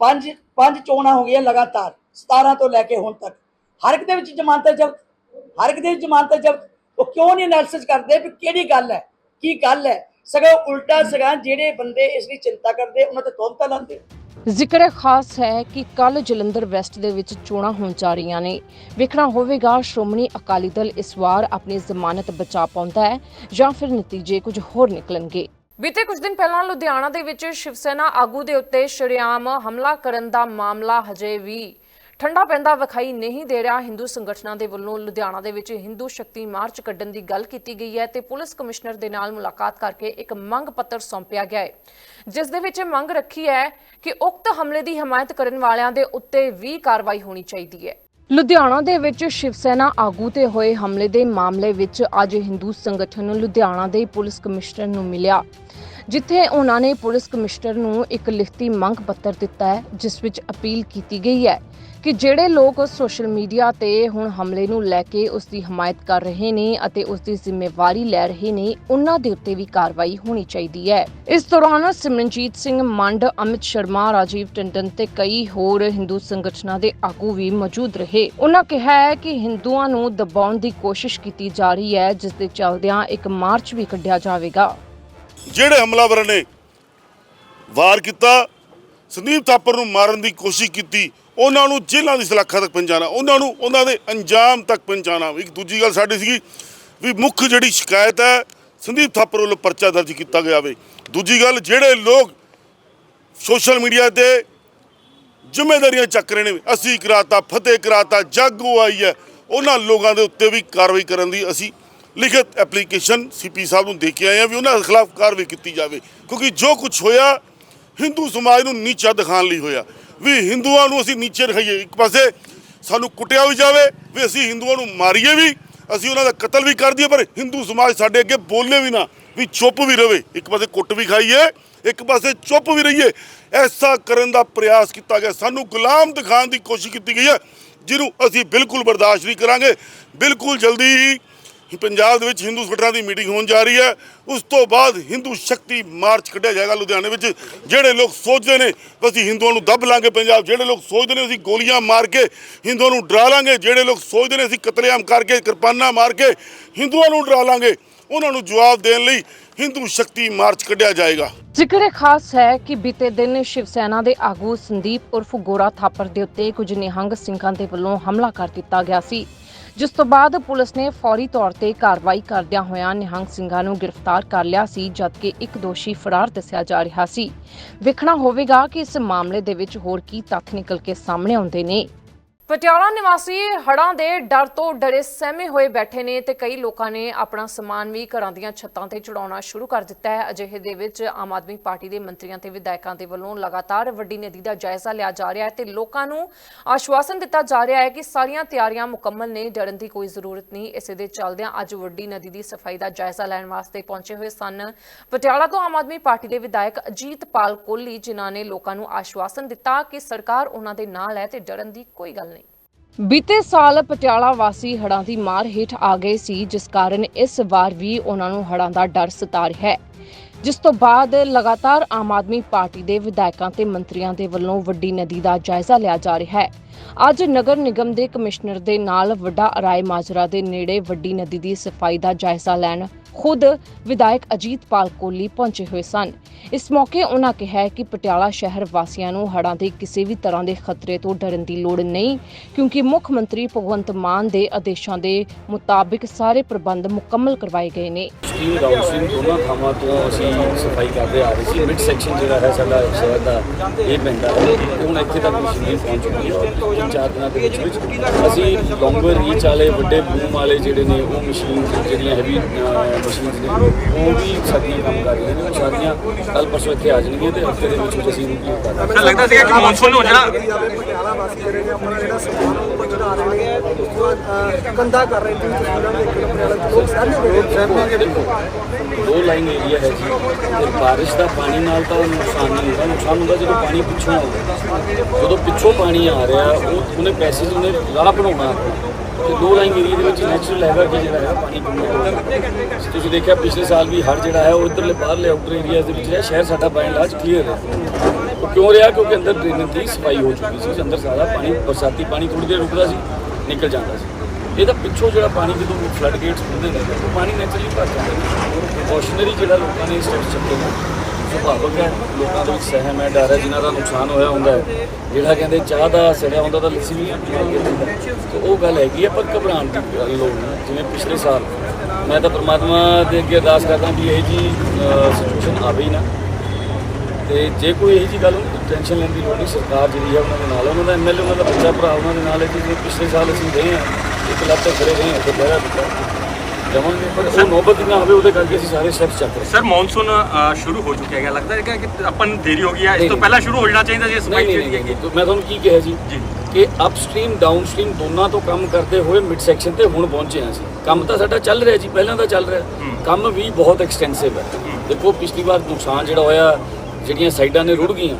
ਪੰਜ ਪੰਜ ਚੋਣਾਂ ਹੋ ਗਈਆਂ ਲਗਾਤਾਰ 17 ਤੋਂ ਲੈ ਕੇ ਹੁਣ ਤੱਕ। ਹਰ ਇੱਕ ਦੇ ਵਿੱਚ ਜ਼ਮਾਨਤ ਜ਼ਬਤ, ਹਰ ਇੱਕ ਦੇ ਵਿੱਚ ਜ਼ਮਾਨਤ ਜ਼ਬਤ। ਉਹ ਕਿਉਂ ਨਹੀਂ ਐਨਾਲਿਸਿਸ ਕਰਦੇ ਵੀ ਕਿਹੜੀ ਗੱਲ ਹੈ, ਕੀ ਗੱਲ ਹੈ? ਸਗੋਂ ਉਲਟਾ ਸਗੋਂ ਜਿਹੜੇ ਬੰਦੇ ਇਸ ਦੀ ਚਿੰਤਾ ਕਰਦੇ, ਉਹਨਾਂ ਤੇ ਤੋਮਤਾ ਲਾਉਂਦੇ।
ਜ਼ਿਕਰ ਖਾਸ ਹੈ ਕਿ ਕੱਲ ਜਲੰਧਰ ਵੈਸਟ ਦੇ ਵਿੱਚ ਚੋਣਾਂ ਹੋਣ ਜਾ ਰਹੀਆਂ ਨੇ। ਵੇਖਣਾ ਹੋਵੇਗਾ, ਸ਼੍ਰੋਮਣੀ ਅਕਾਲੀ ਦਲ ਇਸ ਵਾਰ ਆਪਣੀ ਜ਼ਮਾਨਤ ਬਚਾ ਪਾਉਂਦਾ ਹੈ ਜਾਂ ਫਿਰ ਨਤੀਜੇ ਕੁਝ ਹੋਰ ਨਿਕਲਣਗੇ। ਬੀਤੇ ਕੁਝ ਦਿਨ ਪਹਿਲਾਂ ਲੁਧਿਆਣਾ ਦੇ ਵਿੱਚ ਸ਼ਿਵ ਸੈਨਾ ਆਗੂ ਦੇ ਉੱਤੇ ਸ਼ਰੇਆਮ ਹਮਲਾ ਕਰਨ ਦਾ ਮਾਮਲਾ ਹਜੇ ਵੀ ਠੰਡਾ ਪੈਂਦਾ ਵਿਖਾਈ ਨਹੀਂ ਦੇ ਰਿਹਾ। ਹਿੰਦੂ ਸੰਗਠਨਾਂ ਦੇ ਵੱਲੋਂ ਲੁਧਿਆਣਾ ਦੇ ਵਿੱਚ ਹਿੰਦੂ ਸ਼ਕਤੀ ਮਾਰਚ ਕੱਢਣ ਦੀ ਗੱਲ ਕੀਤੀ ਗਈ ਹੈ ਤੇ ਪੁਲਿਸ ਕਮਿਸ਼ਨਰ ਦੇ ਨਾਲ ਮੁਲਾਕਾਤ ਕਰਕੇ ਇੱਕ ਮੰਗ ਪੱਤਰ ਸੌਂਪਿਆ ਗਿਆ ਹੈ, ਜਿਸ ਦੇ ਵਿੱਚ ਮੰਗ ਰੱਖੀ ਹੈ ਕਿ ਉਕਤ ਹਮਲੇ ਦੀ ਹਮਾਇਤ ਕਰਨ ਵਾਲਿਆਂ ਦੇ ਉੱਤੇ ਵੀ ਕਾਰਵਾਈ ਹੋਣੀ ਚਾਹੀਦੀ ਹੈ। ਲੁਧਿਆਣਾ ਦੇ ਵਿੱਚ ਸ਼ਿਵ ਸੈਨਾ ਆਗੂ ਤੇ ਹੋਏ ਹਮਲੇ ਦੇ ਮਾਮਲੇ ਵਿੱਚ ਅੱਜ ਹਿੰਦੂ ਸੰਗਠਨ ਲੁਧਿਆਣਾ ਦੇ ਪੁਲਿਸ ਕਮਿਸ਼ਨਰ ਨੂੰ ਮਿਲਿਆ। ਜਿੱਥੇ ਉਹਨਾਂ ਨੇ ਪੁਲਿਸ ਕਮਿਸ਼ਨਰ ਨੂੰ ਇੱਕ ਲਿਖਤੀ ਮੰਗ ਪੱਤਰ ਦਿੱਤਾ ਹੈ, ਜਿਸ ਵਿੱਚ ਅਪੀਲ ਕੀਤੀ ਗਈ ਹੈ ਕਿ ਜਿਹੜੇ ਲੋਕ ਸੋਸ਼ਲ ਮੀਡੀਆ ਤੇ ਹੁਣ ਹਮਲੇ ਨੂੰ ਲੈ ਕੇ ਉਸ ਦੀ ਹਮਾਇਤ ਕਰ ਰਹੇ ਨੇ ਅਤੇ ਉਸ ਦੀ ਜ਼ਿੰਮੇਵਾਰੀ ਲੈ ਰਹੇ ਨੇ, ਉਹਨਾਂ ਦੇ ਉੱਤੇ ਵੀ ਕਾਰਵਾਈ ਹੋਣੀ ਚਾਹੀਦੀ ਹੈ। ਇਸ ਦੌਰਾਨ ਸਿਮਰਨਜੀਤ ਸਿੰਘ ਮੰਡ, ਅਮਿਤ ਸ਼ਰਮਾ, ਰਾਜੀਵ ਟੰਡਨ ਤੇ ਕਈ ਹੋਰ ਹਿੰਦੂ ਸੰਗਠਨਾਂ ਦੇ ਆਗੂ ਵੀ ਮੌਜੂਦ ਰਹੇ। ਉਹਨਾਂ ਕਿਹਾ ਹੈ ਕਿ ਹਿੰਦੂਆਂ ਨੂੰ ਦਬਾਉਣ ਦੀ ਕੋਸ਼ਿਸ਼ ਕੀਤੀ ਜਾ ਰਹੀ ਹੈ, ਜਿਸ ਦੇ ਚੱਲਦਿਆਂ ਇੱਕ ਮਾਰਚ ਵੀ ਕੱਢਿਆ ਜਾਵੇਗਾ।
ਜਿਹੜੇ ਹਮਲਾਵਰਾਂ ਨੇ ਵਾਰ ਕੀਤਾ, ਸੰਦੀਪ ਥਾਪਰ ਨੂੰ ਮਾਰਨ ਦੀ ਕੋਸ਼ਿਸ਼ ਕੀਤੀ, ਉਹਨਾਂ ਨੂੰ ਜੇਲ੍ਹਾਂ ਦੀ ਸਲਾਖਾਂ ਤੱਕ ਪਹੁੰਚਾਉਣਾ, ਉਹਨਾਂ ਨੂੰ ਉਹਨਾਂ ਦੇ ਅੰਜਾਮ ਤੱਕ ਪਹੁੰਚਾਉਣਾ। ਇੱਕ ਦੂਜੀ ਗੱਲ ਸਾਡੀ ਸੀਗੀ ਵੀ ਮੁੱਖ ਜਿਹੜੀ ਸ਼ਿਕਾਇਤ ਹੈ, ਸੰਦੀਪ ਥਾਪਰ ਵੱਲੋਂ ਪਰਚਾ ਦਰਜ ਕੀਤਾ ਗਿਆ ਵੇ। ਦੂਜੀ ਗੱਲ, ਜਿਹੜੇ ਲੋਕ ਸੋਸ਼ਲ ਮੀਡੀਆ ਤੇ ਜ਼ਿੰਮੇਵਾਰੀਆਂ ਚੱਕ ਰਹੇ ਨੇ ਅਸੀਂ ਕਰਾਤਾ, ਫਤਿਹ ਕਰਾਤਾ, ਜਾਗੋ ਆਈ ਹੈ, ਉਹਨਾਂ ਲੋਕਾਂ ਦੇ ਉੱਤੇ ਵੀ ਕਾਰਵਾਈ ਕਰਨ ਦੀ ਅਸੀਂ ਲਿਖਤ ਐਪਲੀਕੇਸ਼ਨ ਸੀਪੀ ਸਾਹਿਬ ਨੂੰ ਦੇ ਕੇ ਆਏ ਆ ਵੀ ਉਹਨਾਂ ਦੇ ਖਿਲਾਫ ਕਾਰਵਾਈ ਕੀਤੀ ਜਾਵੇ। ਕਿਉਂਕਿ ਜੋ ਕੁਝ ਹੋਇਆ, ਹਿੰਦੂ ਸਮਾਜ ਨੂੰ ਨੀਚਾ ਦਿਖਾਉਣ ਲਈ ਹੋਇਆ। ਵੀ ਹਿੰਦੂਆਂ ਨੂੰ ਅਸੀਂ ਨੀਚੇ ਦਿਖਾਈਏ, ਇੱਕ ਪਾਸੇ ਸਾਨੂੰ ਕੁੱਟਿਆ ਵੀ ਜਾਵੇ, ਵੀ ਅਸੀਂ ਹਿੰਦੂਆਂ ਨੂੰ ਮਾਰੀਏ ਵੀ, ਅਸੀਂ ਉਹਨਾਂ ਦਾ ਕਤਲ ਵੀ ਕਰ ਦਈਏ, ਪਰ ਹਿੰਦੂ ਸਮਾਜ ਸਾਡੇ ਅੱਗੇ ਬੋਲੇ ਵੀ ਨਾ, ਵੀ ਚੁੱਪ ਵੀ ਰਵੇ। ਇੱਕ ਪਾਸੇ ਕੁੱਟ ਵੀ ਖਾਈਏ, ਇੱਕ ਪਾਸੇ ਚੁੱਪ ਵੀ ਰਹੀਏ। ਐਸਾ ਕਰਨ ਦਾ ਪ੍ਰਯਾਸ ਕੀਤਾ ਗਿਆ। ਸਾਨੂੰ ਗੁਲਾਮ ਦਿਖਾਉਣ ਦੀ ਕੋਸ਼ਿਸ਼ ਕੀਤੀ ਗਈ ਹੈ, ਜਿਹਨੂੰ ਅਸੀਂ ਬਿਲਕੁਲ ਬਰਦਾਸ਼ਤ ਨਹੀਂ ਕਰਾਂਗੇ। ਬਿਲਕੁਲ ਜਲਦੀ ਹੀ ਪੰਜਾਬ ਦੇ ਵਿੱਚ ਹਿੰਦੂ ਸੰਗਠਨਾਂ ਦੀ ਮੀਟਿੰਗ ਹੋਣ ਜਾ ਰਹੀ ਹੈ। ਉਸ ਤੋਂ ਬਾਅਦ ਹਿੰਦੂ ਸ਼ਕਤੀ ਮਾਰਚ ਕੱਢਿਆ ਜਾਏਗਾ ਲੁਧਿਆਣੇ ਵਿੱਚ। ਜਿਹੜੇ ਲੋਕ ਸੋਚਦੇ ਨੇ ਅਸੀਂ ਹਿੰਦੂਆਂ ਨੂੰ ਦੱਬ ਲਾਂਗੇ ਪੰਜਾਬ, ਜਿਹੜੇ ਲੋਕ ਸੋਚਦੇ ਨੇ ਅਸੀਂ ਗੋਲੀਆਂ ਮਾਰ ਕੇ ਹਿੰਦੂਆਂ ਨੂੰ ਡਰਾ ਲਾਂਗੇ, ਜਿਹੜੇ ਲੋਕ ਸੋਚਦੇ ਨੇ ਅਸੀਂ ਕਤਲੇਆਮ ਕਰਕੇ, ਕਿਰਪਾਨਾਂ ਮਾਰ ਕੇ ਹਿੰਦੂਆਂ ਨੂੰ ਡਰਾ ਲਾਂਗੇ, ਉਹਨਾਂ ਨੂੰ ਜਵਾਬ ਦੇਣ ਲਈ ਹਿੰਦੂ ਸ਼ਕਤੀ ਮਾਰਚ ਕੱਢਿਆ ਜਾਏਗਾ।
ਜ਼ਿਕਰ ਇਹ ਖਾਸ ਹੈ ਕਿ ਬੀਤੇ ਦਿਨ ਸ਼ਿਵ ਸੈਨਾ ਦੇ ਆਗੂ ਸੰਦੀਪ ਉਰਫ ਗੋਰਾ ਥਾਪਰ ਦੇ ਉੱਤੇ ਕੁਝ ਨਿਹੰਗ ਸਿੰਘਾਂ ਦੇ ਵੱਲੋਂ ਹਮਲਾ ਕਰ ਦਿੱਤਾ ਗਿਆ ਸੀ। ਜਿਸ ਤੋਂ ਬਾਅਦ ਪੁਲਿਸ ਨੇ ਫੌਰੀ ਤੌਰ ਤੇ ਕਾਰਵਾਈ ਕਰਦਿਆਂ ਹੋਇਆਂ ਨਿਹੰਗ ਸਿੰਘਾਂ ਨੂੰ ਗ੍ਰਿਫਤਾਰ ਕਰ ਲਿਆ ਸੀ, ਜਦਕਿ ਇੱਕ ਦੋਸ਼ੀ ਫਰਾਰ ਦੱਸਿਆ ਜਾ ਰਿਹਾ ਸੀ। ਵੇਖਣਾ ਹੋਵੇਗਾ ਕਿ ਇਸ ਮਾਮਲੇ ਦੇ ਵਿੱਚ ਹੋਰ ਕੀ ਤੱਥ ਨਿਕਲ ਕੇ ਸਾਹਮਣੇ ਆਉਂਦੇ ਨੇ। ਪਟਿਆਲਾ ਨਿਵਾਸੀ ਹੜਾਂ ਦੇ ਡਰ ਤੋਂ ਡਰੇ ਸਹਿਮੇ ਹੋਏ ਬੈਠੇ ਨੇ ਤੇ ਕਈ ਲੋਕਾਂ ਨੇ ਆਪਣਾ ਸਮਾਨ ਵੀ ਘਰਾਂ ਦੀਆਂ ਛੱਤਾਂ ਤੇ ਚੜਾਉਣਾ ਸ਼ੁਰੂ ਕਰ ਦਿੱਤਾ ਹੈ। ਅਜਿਹੇ ਦੇ ਵਿੱਚ ਆਮ ਆਦਮੀ ਪਾਰਟੀ ਦੇ ਮੰਤਰੀਆਂ ਤੇ ਵਿਧਾਇਕਾਂ ਦੇ ਵੱਲੋਂ ਲਗਾਤਾਰ ਵੱਡੀ ਨਦੀ ਦਾ ਜਾਇਜ਼ਾ ਲਿਆ ਜਾ ਰਿਹਾ ਹੈ ਤੇ ਲੋਕਾਂ ਨੂੰ ਆਸ਼ਵਾਸਨ ਦਿੱਤਾ ਜਾ ਰਿਹਾ ਹੈ ਕਿ ਸਾਰੀਆਂ ਤਿਆਰੀਆਂ ਮੁਕੰਮਲ ਨੇ, ਡਰਨ ਦੀ ਕੋਈ ਜ਼ਰੂਰਤ ਨਹੀਂ। ਇਸੇ ਦੇ ਚੱਲਦਿਆਂ ਅੱਜ ਵੱਡੀ ਨਦੀ ਦੀ ਸਫ਼ਾਈ ਦਾ ਜਾਇਜ਼ਾ ਲੈਣ ਵਾਸਤੇ ਪਹੁੰਚੇ ਹੋਏ ਸਨ। ਪਟਿਆਲਾ ਤੋਂ ਆਮ ਆਦਮੀ ਪਾਰਟੀ ਦੇ ਵਿਧਾਇਕ ਅਜੀਤ ਪਾਲ ਕੋਹਲੀ, ਜਿਨ੍ਹਾਂ ਨੇ ਲੋਕਾਂ ਨੂੰ ਆਸ਼ਵਾਸਨ ਦਿੱਤਾ ਕਿ ਸਰਕਾਰ ਉਹਨਾਂ ਦੇ ਨਾਲ ਹੈ ਤੇ ਡਰਨ ਦੀ ਕੋਈ ਗੱਲ ਨਹੀਂ। ਬੀਤੇ ਸਾਲ ਪਟਿਆਲਾ ਵਾਸੀ ਹੜ੍ਹਾਂ ਦੀ ਮਾਰ ਹੇਠ ਆ ਗਏ ਸੀ, ਜਿਸ ਕਾਰਨ ਇਸ ਵਾਰ ਵੀ ਉਹਨਾਂ ਨੂੰ ਹੜ੍ਹਾਂ ਦਾ ਡਰ ਸਤਾ ਰਿਹਾ ਹੈ। ਜਿਸ ਤੋਂ ਬਾਅਦ ਲਗਾਤਾਰ ਆਮ ਆਦਮੀ ਪਾਰਟੀ ਦੇ ਵਿਧਾਇਕਾਂ ਤੇ ਮੰਤਰੀਆਂ ਦੇ ਵੱਲੋਂ ਵੱਡੀ ਨਦੀ ਦਾ ਜਾਇਜ਼ਾ ਲਿਆ ਜਾ ਰਿਹਾ ਹੈ। ਅੱਜ ਨਗਰ ਨਿਗਮ ਦੇ ਕਮਿਸ਼ਨਰ ਦੇ ਨਾਲ ਵੱਡਾ ਅਰਾਏ ਮਾਜਰਾ ਦੇ ਨੇੜੇ ਵੱਡੀ ਨਦੀ ਦੀ ਸਫ਼ਾਈ ਦਾ ਜਾਇਜ਼ਾ ਲੈਣ ਖੁਦ ਵਿਧਾਇਕ ਅਜੀਤ ਪਾਲ ਕੋਹਲੀ ਪਹੁੰਚੇ ਹੋਏ ਸਨ। ਇਸ ਮੌਕੇ ਉਹਨਾਂ ਕਿਹਾ ਕਿ ਪਟਿਆਲਾ ਸ਼ਹਿਰ ਵਾਸੀਆਂ ਨੂੰ ਹੜ੍ਹਾਂ ਦੇ ਕਿਸੇ ਵੀ ਤਰ੍ਹਾਂ ਦੇ ਖਤਰੇ ਤੋਂ ਡਰਨ ਦੀ ਲੋੜ ਨਹੀਂ, ਕਿਉਂਕਿ ਮੁੱਖ ਮੰਤਰੀ ਭਗਵੰਤ ਮਾਨ ਦੇ ਆਦੇਸ਼ਾਂ ਦੇ ਮੁਤਾਬਿਕ ਸਾਰੇ ਪ੍ਰਬੰਧ ਮੁਕੰਮਲ ਕਰਵਾਏ ਗਏ ਨੇ।
ਸਟੀਮ ਡਾਊਨਸਟ੍ਰੀਮ ਦੋਨਾਂ ਥਾਵਾਂ ਤੋਂ ਅਸੀਂ ਸਫ਼ਾਈ ਕਰਦੇ ਆ ਰਹੇ ਸੀ। ਮਿਡ ਸੈਕਸ਼ਨ ਜਿਹੜਾ ਹੈ ਸਾਡਾ ਸ਼ਹਿਰ ਦਾ, ਇਹ ਪੈਂਦਾ ਹੈ ਹੁਣ ਇੱਥੇ ਤੱਕ ਮਸ਼ੀਨਰੀ ਪਹੁੰਚ ਚੁੱਕੀ ਹੈ ਚਾਰ ਦਿਨਾਂ ਦੇ ਵਿੱਚ ਵਿੱਚ ਅਸੀਂ ਲੌਂਗਰ ਰੀਚ ਵਾਲੇ, ਵੱਡੇ ਬੂਮ ਵਾਲੇ ਜਿਹੜੇ ਨੇ, ਉਹ ਮਸ਼ੀਨ ਜਿਹੜੀਆਂ ਹੈਵੀ ਮਸ਼ੀਨਸ ਨੇ ਉਹ ਵੀ ਸਾਡੀਆਂ ਕੰਮ ਕਰ ਰਹੀਆਂ ਨੇ ਉਹ ਸਾਰੀਆਂ ਕੱਲ ਪਰਸੋਂ ਇੱਥੇ ਆ ਜਾਣਗੀਆਂ ਤੇ ਹਫ਼ਤੇ ਦੇ ਵਿੱਚ ਵਿੱਚ ਅਸੀਂ ਇਹਨੂੰ clear ਕਰ ਦਾਂਗੇ
ਲੱਗਦਾ ਸੀਗਾ ਕਿ ਮੌਨਸੂਨ ਹੋ ਜਾਣਾ।
ਪਟਿਆਲਾ ਵਾਸੀ ਜਿਹੜੇ ਨੇ ਆਪਣਾ ਜਿਹੜਾ ਸਮਾਨ ਉਹ ਚੜਾ ਰਹੇ ਨੇ ਉਸ ਤੋਂ ਬਾਅਦ ਕੰਦਾ ਕਰ ਰਹੇ ਨੇ ਤਸਵੀਰਾਂ ਦੇਖ ਕੇ ਪਟਿਆਲਾ ਦੇ ਲੋਕ ਸਹਿਮੇ ਹੋਏ ਨੇ
ਦੋ ਲਾਈਨ ਏਰੀਆ ਹੈ ਜੀ ਤੇ ਬਾਰਿਸ਼ ਦਾ ਪਾਣੀ ਨਾਲ ਤਾਂ ਨੁਕਸਾਨ ਨਹੀਂ ਹੁੰਦਾ ਨੁਕਸਾਨ ਹੁੰਦਾ ਜਦੋਂ ਪਾਣੀ ਪਿੱਛੋਂ ਆਉਂਦਾ। ਜਦੋਂ ਪਿੱਛੋਂ ਪਾਣੀ ਆ ਰਿਹਾ ਉਹ ਉਹਨੇ ਪੈਸੇਜ ਉਹਨੇ ਰਾਹ ਬਣਾਉਣਾ। ਤੇ ਦੋ ਲਾਈਨ ਏਰੀਆ ਦੇ ਵਿੱਚ ਨੈਚੁਰਲ ਹੈਗਾ ਕਿ ਜਿਹੜਾ ਹੈ ਪਾਣੀ ਘੁੰਮਦਾ ਤੁਸੀਂ ਦੇਖਿਆ ਪਿਛਲੇ ਸਾਲ ਵੀ ਹੜ ਜਿਹੜਾ ਹੈ, ਉਹ ਇਧਰਲੇ ਬਾਹਰਲੇ ਆਊਟਰ ਏਰੀਆਜ਼ ਦੇ ਵਿੱਚ ਰਿਹਾ ਸ਼ਹਿਰ ਸਾਡਾ ਬਾਈ ਲਾਜ ਕਲੀਅਰ ਹੈ। ਉਹ ਕਿਉਂ ਰਿਹਾ? ਕਿਉਂਕਿ ਅੰਦਰ ਡਰੇਨੇਜ ਦੀ ਸਫ਼ਾਈ ਹੋ ਚੁੱਕੀ ਸੀ, ਅੰਦਰ ਸਾਰਾ ਪਾਣੀ, ਬਰਸਾਤੀ ਪਾਣੀ ਥੋੜੀ ਦੇਰ ਰੁਕਦਾ ਸੀ, ਨਿਕਲ ਜਾਂਦਾ ਸੀ। ਇਹਦਾ ਪਿੱਛੋਂ ਜਿਹੜਾ ਪਾਣੀ ਜਦੋਂ ਫਲੱਡ ਗੇਟਸ ਖੁੱਲਦੇ ਨੇ, ਉਹ ਪਾਣੀ ਨੈਚੁਰਲੀ ਭਰ ਜਾਂਦਾ ਹੈ। ਪ੍ਰੋਸ਼ਨਰੀ ਜਿਹੜਾ ਲੋਕਾਂ ਨੇ ਸਟੈਪ ਚੱਕੇ ਨੇ। ਸੁਭਾਵਕ ਹੈ। ਲੋਕਾਂ ਦੇ ਵਿੱਚ ਸਹਿਮ ਹੈ, ਡਰ ਹੈ, ਜਿਨ੍ਹਾਂ ਦਾ ਨੁਕਸਾਨ ਹੋਇਆ ਹੁੰਦਾ ਹੈ। ਜਿਹੜਾ ਕਹਿੰਦੇ ਚਾਹ ਦਾ ਸੜਿਆ ਹੁੰਦਾ, ਤਾਂ ਲੱਸੀ ਵੀ ਤੇ ਉਹ ਗੱਲ ਹੈਗੀ ਹੈ ਪਰ ਘਬਰਾਉਣ ਦੀ ਗੱਲ ਲੋੜ ਨਹੀਂ। ਜਿਵੇਂ ਪਿਛਲੇ ਸਾਲ ਮੈਂ ਤਾਂ ਪ੍ਰਮਾਤਮਾ ਦੇ ਅੱਗੇ ਅਰਦਾਸ ਕਰਦਾ ਵੀ ਇਹ ਜੀ ਸਿਚੁਏਸ਼ਨ ਆਵੇ ਹੀ ਨਾ। ਤੇ ਜੇ ਕੋਈ ਇਹੋ ਜੀ ਗੱਲ ਹੋਣੀ ਟੈਨਸ਼ਨ ਲੈਣ ਦੀ ਲੋੜ ਨਹੀਂ। ਸਰਕਾਰ ਜਿਹੜੀ ਹੈ, ਉਹਨਾਂ ਦੇ ਨਾਲ ਉਹਨਾਂ ਦਾ ਐਮਐਲਏ ਉਹਨਾਂ ਦਾ ਬੱਚਾ, ਭਰਾ, ਉਹਨਾਂ ਦੇ ਨਾਲ ਹੈ ਜੀ ਪਿਛਲੇ ਸਾਲ ਅਸੀਂ ਗਏ ਹਾਂ, ਇੱਕ ਲੱਖ ਤੇ ਖੜੇ ਰਹੇ ਹਾਂ ਤੇ ਬਹਿਰਾ ਦਿੱਤਾ। ਜਮਾਂਗੇ ਪਰ ਉਹ ਨੌਬਤ ਹੀ ਨਾ ਆਵੇ ਉਹਦੇ ਕਰਕੇ ਅਸੀਂ ਸਾਰੇ ਸਟੈਪਸ ਚੱਕ ਰਹੇ ਹਾਂ।
ਸਰ ਮੌਨਸੂਨ ਸ਼ੁਰੂ ਹੋ ਚੁੱਕਿਆ ਹੈਗਾ ਲੱਗਦਾ ਹੈ ਕਿ ਆਪਾਂ ਨੂੰ ਦੇਰੀ ਹੋ ਗਈ ਹੈ। ਇਸ ਤੋਂ
ਨਹੀਂ,
ਪਹਿਲਾਂ ਸ਼ੁਰੂ ਹੋ ਜਾਣਾ ਚਾਹੀਦਾ ਸੀ
ਨਹੀਂ
ਸਫ਼ਾਈ
ਨਹੀਂ
ਜਿਹੜੀ
ਨਹੀਂ
ਹੈਗੀ।
ਨਹੀਂ, ਮੈਂ ਤੁਹਾਨੂੰ ਕੀ ਕਿਹਾ ਜੀ
ਜੀ।
ਕਿ ਅਪਸਟ੍ਰੀਮ ਡਾਊਨਸਟ੍ਰੀਮ ਦੋਨਾਂ ਤੋਂ ਕੰਮ ਕਰਦੇ ਹੋਏ ਮਿਡ ਸੈਕਸ਼ਨ ਤੇ ਹੁਣ ਪਹੁੰਚੇ ਹਾਂ ਅਸੀਂ। ਕੰਮ ਤਾਂ ਸਾਡਾ ਚੱਲ ਰਿਹਾ ਜੀ ਪਹਿਲਾਂ ਦਾ ਚੱਲ ਰਿਹਾ। ਕੰਮ ਵੀ ਬਹੁਤ ਐਕਸਟੈਂਸਿਵ ਹੈ। ਦੇਖੋ ਪਿਛਲੀ ਵਾਰ ਨੁਕਸਾਨ ਜਿਹੜਾ ਹੋਇਆ ਜਿਹੜੀਆਂ ਸਾਈਡਾਂ ਨੇ ਰੁੜ ਗਈਆਂ।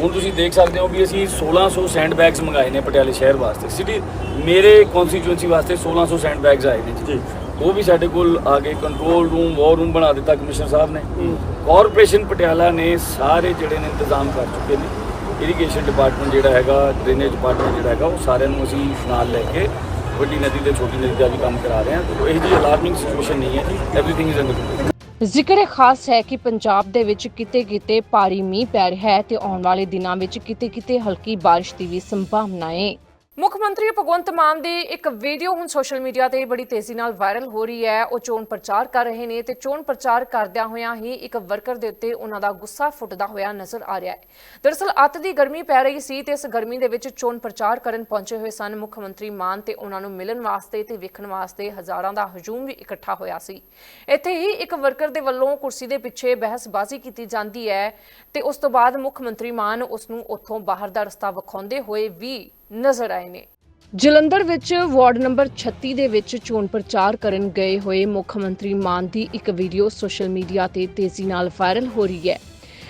ਹੁਣ ਤੁਸੀਂ ਦੇਖ ਸਕਦੇ ਹੋ ਵੀ ਅਸੀਂ 1600 ਸੈਂਡ ਬੈਗਸ ਮੰਗਾਏ ਨੇ ਪਟਿਆਲੇ ਸ਼ਹਿਰ ਵਾਸਤੇ। ਸਿਟੀ ਮੇਰੇ ਕਨਸਟੀਚੁਐਂਸੀ ਵਾਸਤੇ 1600 ਸੈਂਡ ਬੈਗਸ ਆਏ ਨੇ ਜੀ। ਉਹ ਵੀ ਸਾਡੇ ਕੋਲ ਆ ਗਏ ਕੰਟਰੋਲ ਰੂਮ ਵਾਰ ਰੂਮ ਬਣਾ ਦਿੱਤਾ ਕਮਿਸ਼ਨਰ ਸਾਹਿਬ ਨੇ। ਕਾਰਪੋਰੇਸ਼ਨ ਪਟਿਆਲਾ ਨੇ ਸਾਰੇ ਜਿਹੜੇ ਨੇ ਇੰਤਜ਼ਾਮ ਕਰ ਚੁੱਕੇ ਨੇ। ਇਰੀਗੇਸ਼ਨ ਡਿਪਾਰਟਮੈਂਟ ਜਿਹੜਾ ਹੈਗਾ ਡਰੇਨੇਜ ਡਿਪਾਰਟਮੈਂਟ ਜਿਹੜਾ ਹੈਗਾ, ਉਹ ਸਾਰਿਆਂ ਨੂੰ ਅਸੀਂ ਨਾਲ ਲੈ ਕੇ ਵੱਡੀ ਨਦੀ ਤੇ ਛੋਟੀ ਨਦੀ ਦਾ ਵੀ ਕੰਮ ਕਰਾ ਰਹੇ ਹਾਂ। ਤੇ ਇਹ ਜੀ ਅਲਾਰਮਿੰਗ ਸਿਚੁਏਸ਼ਨ ਨਹੀਂ ਹੈ ਜੀ। ਐਵਰੀਥਿੰਗ ਇਜ਼ ਅੰਡਰ ਕੰਟਰੋਲ
ਜ਼ਿਕਰ ਖਾਸ ਹੈ ਕਿ ਪੰਜਾਬ ਦੇ ਵਿੱਚ ਕਿਤੇ-ਕਿਤੇ ਭਾਰੀ ਮੀਂਹ ਪੈ ਰਿਹਾ ਹੈ ਤੇ ਆਉਣ ਵਾਲੇ ਦਿਨਾਂ ਵਿੱਚ ਕਿਤੇ-ਕਿਤੇ ਹਲਕੀ ਬਾਰਿਸ਼ ਦੀ ਵੀ ਸੰਭਾਵਨਾ ਹੈ। ਮੁੱਖ ਮੰਤਰੀ ਭਗਵੰਤ ਮਾਨ ਦੀ ਇੱਕ ਵੀਡੀਓ ਹੁਣ ਸੋਸ਼ਲ ਮੀਡੀਆ ਤੇ ਬੜੀ ਤੇਜ਼ੀ ਨਾਲ ਵਾਇਰਲ ਹੋ ਰਹੀ ਹੈ। ਉਹ ਚੋਣ ਪ੍ਰਚਾਰ ਕਰ ਰਹੇ ਨੇ ਤੇ ਚੋਣ ਪ੍ਰਚਾਰ ਕਰਦਿਆਂ ਹੋਇਆਂ ਹੀ ਇੱਕ ਵਰਕਰ ਦੇ ਉੱਤੇ ਉਹਨਾਂ ਦਾ ਗੁੱਸਾ ਫੁੱਟਦਾ ਹੋਇਆ ਨਜ਼ਰ ਆ ਰਿਹਾ ਹੈ। ਦਰਅਸਲ ਅੱਤ ਦੀ ਗਰਮੀ ਪੈ ਰਹੀ ਸੀ ਤੇ ਇਸ ਗਰਮੀ ਦੇ ਵਿੱਚ ਚੋਣ ਪ੍ਰਚਾਰ ਕਰਨ ਪਹੁੰਚੇ ਹੋਏ ਸਨ ਮੁੱਖ ਮੰਤਰੀ ਮਾਨ ਤੇ ਉਹਨਾਂ ਨੂੰ ਮਿਲਣ ਵਾਸਤੇ ਤੇ ਵੇਖਣ ਵਾਸਤੇ ਹਜ਼ਾਰਾਂ ਦਾ ਹਜੂਮ ਵੀ ਇਕੱਠਾ ਹੋਇਆ ਸੀ। ਇੱਥੇ ਹੀ ਇੱਕ ਵਰਕਰ ਦੇ ਵੱਲੋਂ ਕੁਰਸੀ ਦੇ ਪਿੱਛੇ ਬਹਿਸਬਾਜ਼ੀ ਕੀਤੀ ਜਾਂਦੀ ਹੈ ਤੇ ਉਸ ਤੋਂ ਬਾਅਦ ਮੁੱਖ ਮੰਤਰੀ ਮਾਨ ਉਸ ਨੂੰ ਉੱਥੋਂ ਬਾਹਰ ਦਾ ਰਸਤਾ ਵਿਖਾਉਂਦੇ ਹੋਏ ਵੀ ਨਜ਼ਰ ਆਏ ਨੇ ਜਲੰਧਰ ਵਿੱਚ ਵਾਰਡ ਨੰਬਰ 36 ਦੇ ਵਿੱਚ ਚੋਣ ਪ੍ਰਚਾਰ ਕਰਨ ਗਏ ਹੋਏ ਮੁੱਖ ਮੰਤਰੀ ਮਾਨ ਦੀ ਇੱਕ ਵੀਡੀਓ ਸੋਸ਼ਲ ਮੀਡੀਆ ਤੇ ਤੇਜ਼ੀ ਨਾਲ ਵਾਇਰਲ ਹੋ ਰਹੀ ਹੈ।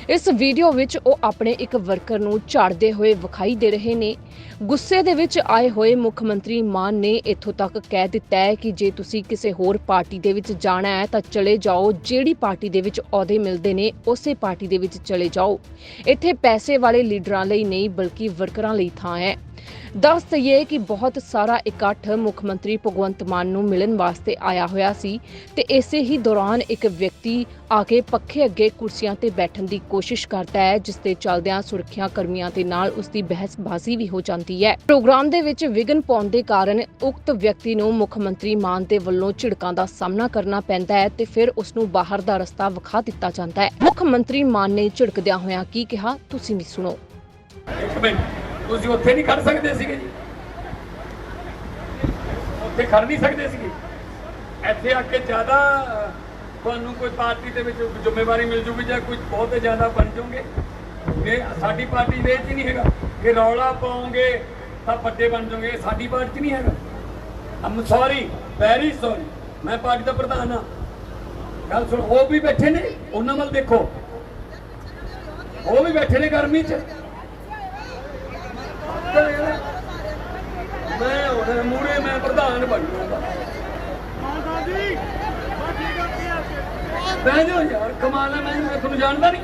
ਇਸ ਵੀਡੀਓ ਵਿੱਚ ਉਹ ਆਪਣੇ ਇੱਕ ਵਰਕਰ ਨੂੰ ਝਾੜਦੇ ਹੋਏ ਵਿਖਾਈ ਦੇ ਰਹੇ ਨੇ। ਗੁੱਸੇ ਦੇ ਵਿੱਚ ਆਏ ਹੋਏ ਮੁੱਖ ਮੰਤਰੀ ਮਾਨ ਨੇ ਇੱਥੋਂ ਤੱਕ ਕਹਿ ਦਿੱਤਾ ਹੈ ਕਿ ਜੇ ਤੁਸੀਂ ਕਿਸੇ ਹੋਰ ਪਾਰਟੀ ਦੇ ਵਿੱਚ ਜਾਣਾ ਹੈ ਤਾਂ ਚਲੇ ਜਾਓ, ਜਿਹੜੀ ਪਾਰਟੀ ਦੇ ਵਿੱਚ ਅਹੁਦੇ ਮਿਲਦੇ ਨੇ, ਉਸੇ ਪਾਰਟੀ ਦੇ ਵਿੱਚ ਚਲੇ ਜਾਓ। ਇੱਥੇ ਪੈਸੇ ਵਾਲੇ ਲੀਡਰਾਂ ਲਈ ਨਹੀਂ, ਬਲਕਿ ਵਰਕਰਾਂ ਲਈ ਥਾਂ ਹੈ। ਦੱਸ ਦਈਏ ਕਿ ਬਹੁਤ ਸਾਰਾ ਇਕੱਠ ਮੁੱਖ ਮੰਤਰੀ ਭਗਵੰਤ ਮਾਨ ਨੂੰ ਮਿਲਣ ਵਾਸਤੇ ਆਇਆ ਹੋਇਆ ਸੀ ਤੇ ਇਸੇ ਹੀ ਦੌਰਾਨ ਇੱਕ ਵਿਅਕਤੀ ਆ ਕੇ ਪੱਖੇ ਅੱਗੇ ਕੁਰਸੀਆਂ ਤੇ ਬੈਠਣ ਦੀ ਕੋਸ਼ਿਸ਼ ਕਰਦਾ ਹੈ, ਜਿਸ ਦੇ ਚੱਲਦਿਆਂ ਸੁਰੱਖਿਆ ਕਰਮੀਆਂ ਦੇ ਨਾਲ ਉਸ ਦੀ ਬਹਿਸਬਾਜ਼ੀ ਵੀ ਹੋ ਜਾਂਦੀ ਹੈ। ਪ੍ਰੋਗਰਾਮ ਦੇ ਵਿੱਚ ਵਿਘਨ ਪਾਉਣ ਦੇ ਕਾਰਨ ਉਕਤ ਵਿਅਕਤੀ ਨੂੰ ਮੁੱਖ ਮੰਤਰੀ ਮਾਨ ਦੇ ਵੱਲੋਂ ਝਿੜਕਾਂ ਦਾ ਸਾਹਮਣਾ ਕਰਨਾ ਪੈਂਦਾ ਹੈ ਤੇ ਫਿਰ ਉਸ ਨੂੰ ਬਾਹਰ ਦਾ ਰਸਤਾ ਵਿਖਾ ਦਿੱਤਾ ਜਾਂਦਾ ਹੈ। ਮੁੱਖ ਮੰਤਰੀ ਮਾਨ ਨੇ ਝਿੜਕਦਿਆਂ ਹੋਇਆਂ ਕੀ ਕਿਹਾ, ਤੁਸੀਂ ਵੀ ਸੁਣੋ।
ਤੁਸੀਂ ਉੱਥੇ ਨਹੀਂ ਖੜ ਸਕਦੇ ਸੀਗੇ ਜੀ। ਉੱਥੇ ਖੜ ਨਹੀਂ ਸਕਦੇ ਸੀਗੇ। ਇੱਥੇ ਆ ਕੇ ਜ਼ਿਆਦਾ, ਤੁਹਾਨੂੰ ਕੋਈ ਪਾਰਟੀ ਦੇ ਵਿੱਚ ਜ਼ਿੰਮੇਵਾਰੀ ਮਿਲ ਜੂਗੀ ਜਾਂ ਕੁਝ ਬਹੁਤ ਜ਼ਿਆਦਾ ਬਣ ਜਾਓਗੇ? ਇਹ ਸਾਡੀ ਪਾਰਟੀ ਦੇ ਵਿੱਚ ਨਹੀਂ ਹੈਗਾ। ਕਿ ਰੌਲਾ ਪਾਉਂਗੇ ਤਾਂ ਵੱਡੇ ਬਣ ਜਾਓਗੇ। ਸਾਡੀ ਪਾਰਟੀ 'ਚ ਨਹੀਂ ਹੈਗਾ। ਆਮ ਸੌਰੀ ਵੈਰੀ ਸੌਰੀ ਮੈਂ ਪਾਰਟੀ ਦਾ ਪ੍ਰਧਾਨ ਹਾਂ। ਗੱਲ ਸੁਣ, ਉਹ ਵੀ ਬੈਠੇ ਨੇ। ਉਹਨਾਂ ਵੱਲ ਦੇਖੋ। ਉਹ ਵੀ ਬੈਠੇ ਨੇ ਗਰਮੀ 'ਚ ਮੈਂ ਹੁਣ ਮੂਰੇ ਮੈਂ ਪ੍ਰਧਾਨ ਬਣੂਗਾ ਬਹਿ ਜਾਓ ਯਾਰ, ਕਮਾਲ ਹੈ, ਮੈਂ ਮੈਂ ਤੁਹਾਨੂੰ ਜਾਣਦਾ ਨਹੀਂ।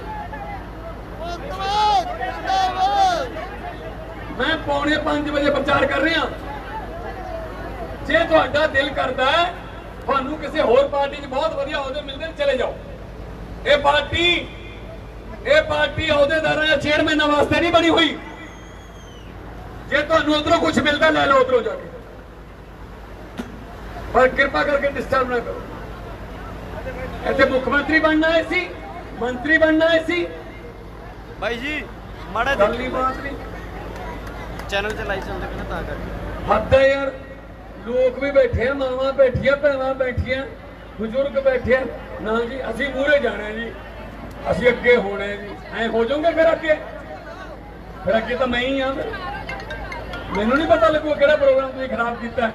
ਮੈਂ ਪੌਣੇ 5 ਵਜੇ ਪ੍ਰਚਾਰ ਕਰ ਰਿਹਾ। ਜੇ ਤੁਹਾਡਾ ਦਿਲ ਕਰਦਾ ਤੁਹਾਨੂੰ ਕਿਸੇ ਹੋਰ ਪਾਰਟੀ 'ਚ ਬਹੁਤ ਵਧੀਆ ਅਹੁਦੇ ਮਿਲਦੇ ਨੇ, ਚਲੇ ਜਾਓ। ਇਹ ਪਾਰਟੀ ਇਹ ਪਾਰਟੀ ਅਹੁਦੇਦਾਰਾਂ ਜਾਂ ਚੇਅਰਮੈਨਾਂ ਵਾਸਤੇ ਨਹੀਂ ਬਣੀ ਹੋਈ। ਜੇ ਤੁਹਾਨੂੰ ਉਧਰੋਂ ਕੁਝ ਮਿਲਦਾ, ਲੈ ਲਓ ਉਧਰੋਂ ਜਾ ਕੇ। ਪਰ ਕਿਰਪਾ ਕਰਕੇ ਡਿਸਟਰਬ ਨਾ ਕਰੋ। ਇੱਥੇ ਮੁੱਖ ਮੰਤਰੀ ਬਣਨਾ ਹੈ ਸੀ ਮੰਤਰੀ ਬਣਨਾ ਹੈ ਸੀ।
ਬਾਈ ਜੀ ਮਾੜਾ
ਬਾਤ ਨਹੀਂ।
ਚੈਨਲ ਤੇ ਲਾਈਵ ਚੱਲਦੇ ਪਏ ਨਾ ਤਾਂ ਕਰਕੇ।
ਹੱਦ ਹੈ ਯਾਰ ਲੋਕ ਵੀ ਬੈਠੇ ਆ ਮਾਵਾਂ ਬੈਠੀਆਂ ਭੈਣਾਂ ਬੈਠੀਆਂ ਬਜ਼ੁਰਗ ਬੈਠੇ ਨਾ ਜੀ ਅਸੀਂ ਮੂਹਰੇ ਜਾਣਾ ਜੀ। ਅਸੀਂ ਅੱਗੇ ਹੋਣਾ ਜੀ। ਐ ਹੋ ਜਾਓਗੇ ਫਿਰ ਅੱਗੇ? ਫਿਰ ਅੱਗੇ ਤਾਂ ਮੈਂ ਹੀ ਆ। ਮੈਨੂੰ ਨਹੀਂ ਪਤਾ ਲੱਗੂ ਕਿਹੜਾ ਪ੍ਰੋਗਰਾਮ ਤੁਸੀਂ ਖਰਾਬ ਕੀਤਾ।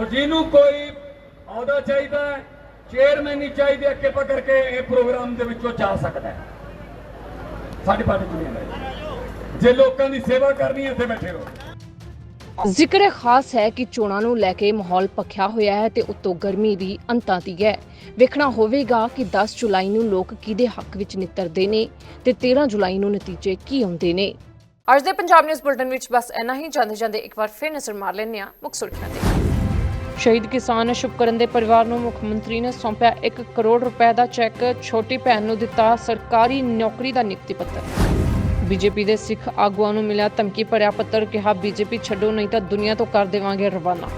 ਹੈ। ਜਿਹਨੂੰ ਕੋਈ ਅਹੁਦਾ ਚਾਹੀਦਾ ਹੈ ਚੇਅਰਮੈਨ ਨਹੀਂ ਚਾਹੀਦੀ ਹੈ, ਕਿਰਪਾ ਕਰਕੇ ਇਹ ਪ੍ਰੋਗਰਾਮ ਦੇ ਵਿੱਚੋਂ ਜਾ ਸਕਦਾ ਹੈ। ਸਾਡੀ ਪਾਰਟੀ ਚ ਜੇ ਲੋਕਾਂ ਦੀ ਸੇਵਾ ਕਰਨੀ ਹੈ ਇੱਥੇ ਬੈਠੇ ਰਹੋ।
ਜ਼ਿਕਰ ਖਾਸ ਹੈ ਕਿ ਚੋਣਾਂ ਨੂੰ ਲੈ ਕੇ ਮਾਹੌਲ ਪੱਖਿਆ ਹੋਇਆ ਹੈ ਤੇ ਉੱਤੋਂ ਗਰਮੀ ਵੀ ਅੰਤਾਂ ਦੀ ਹੈ। ਵੇਖਣਾ ਹੋਵੇਗਾ ਕਿ 10 ਜੁਲਾਈ ਨੂੰ ਲੋਕ ਕਿਹਦੇ ਹੱਕ ਵਿੱਚ ਨਿੱਤਰਦੇ ਨੇ ਤੇ 13 ਜੁਲਾਈ ਨੂੰ ਨਤੀਜੇ ਕੀ ਆਉਂਦੇ ਨੇ। ਅੱਜ ਦੇ ਪੰਜਾਬ ਨਿਊਜ਼ ਬੁਲਟਨ ਵਿੱਚ ਬਸ ਇੰਨਾ ਹੀ। ਜਾਂਦੇ ਜਾਂਦੇ ਇੱਕ ਵਾਰ ਫਿਰ ਨਜ਼ਰ ਮਾਰ ਲੈਂਦੇ ਹਾਂ ਮੁੱਖ ਸੁਰਖੀਆਂ ਤੇ ਸ਼ਹੀਦ ਕਿਸਾਨ ਸ਼ੁਭਕਰਨ ਦੇ ਪਰਿਵਾਰ ਨੂੰ ਮੁੱਖ ਮੰਤਰੀ ਨੇ ਸੌਂਪਿਆ 1 ਕਰੋੜ ਰੁਪਏ ਦਾ ਚੈੱਕ ਛੋਟੀ ਭੈਣ ਨੂੰ ਦਿੱਤਾ ਸਰਕਾਰੀ ਨੌਕਰੀ ਦਾ ਨਿਯੁਕਤੀ ਪੱਤਰ। ਬੀਜੇਪੀ ਦੇ ਸਿੱਖ ਆਗੂਆਂ ਨੂੰ ਮਿਲਿਆ ਧਮਕੀ ਭਰਿਆ ਪੱਤਰ ਕਿਹਾ ਬੀਜੇਪੀ ਛੱਡੋ ਨਹੀਂ ਤਾਂ ਦੁਨੀਆ ਤੋਂ ਕਰ ਦੇਵਾਂਗੇ ਰਵਾਨਾ।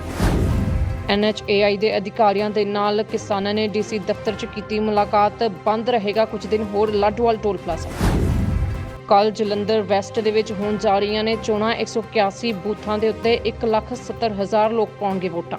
ਐਨਐਚਏਆਈ ਦੇ ਅਧਿਕਾਰੀਆਂ ਦੇ ਨਾਲ ਕਿਸਾਨਾਂ ਨੇ ਡੀਸੀ ਦਫ਼ਤਰ 'ਚ ਕੀਤੀ ਮੁਲਾਕਾਤ। ਬੰਦ ਰਹੇਗਾ ਕੁਝ ਦਿਨ ਹੋਰ ਲਾਡੋਵਾਲ ਟੋਲ ਪਲਾਜ਼ਾ। ਕੱਲ ਜਲੰਧਰ ਵੈਸਟ ਦੇ ਵਿੱਚ ਹੋਣ ਜਾ ਰਹੀਆਂ ਨੇ ਚੋਣਾਂ। 181 ਬੂਥਾਂ ਦੇ ਉੱਤੇ 1,70,000 ਲੋਕ ਪਾਉਣਗੇ ਵੋਟਾਂ।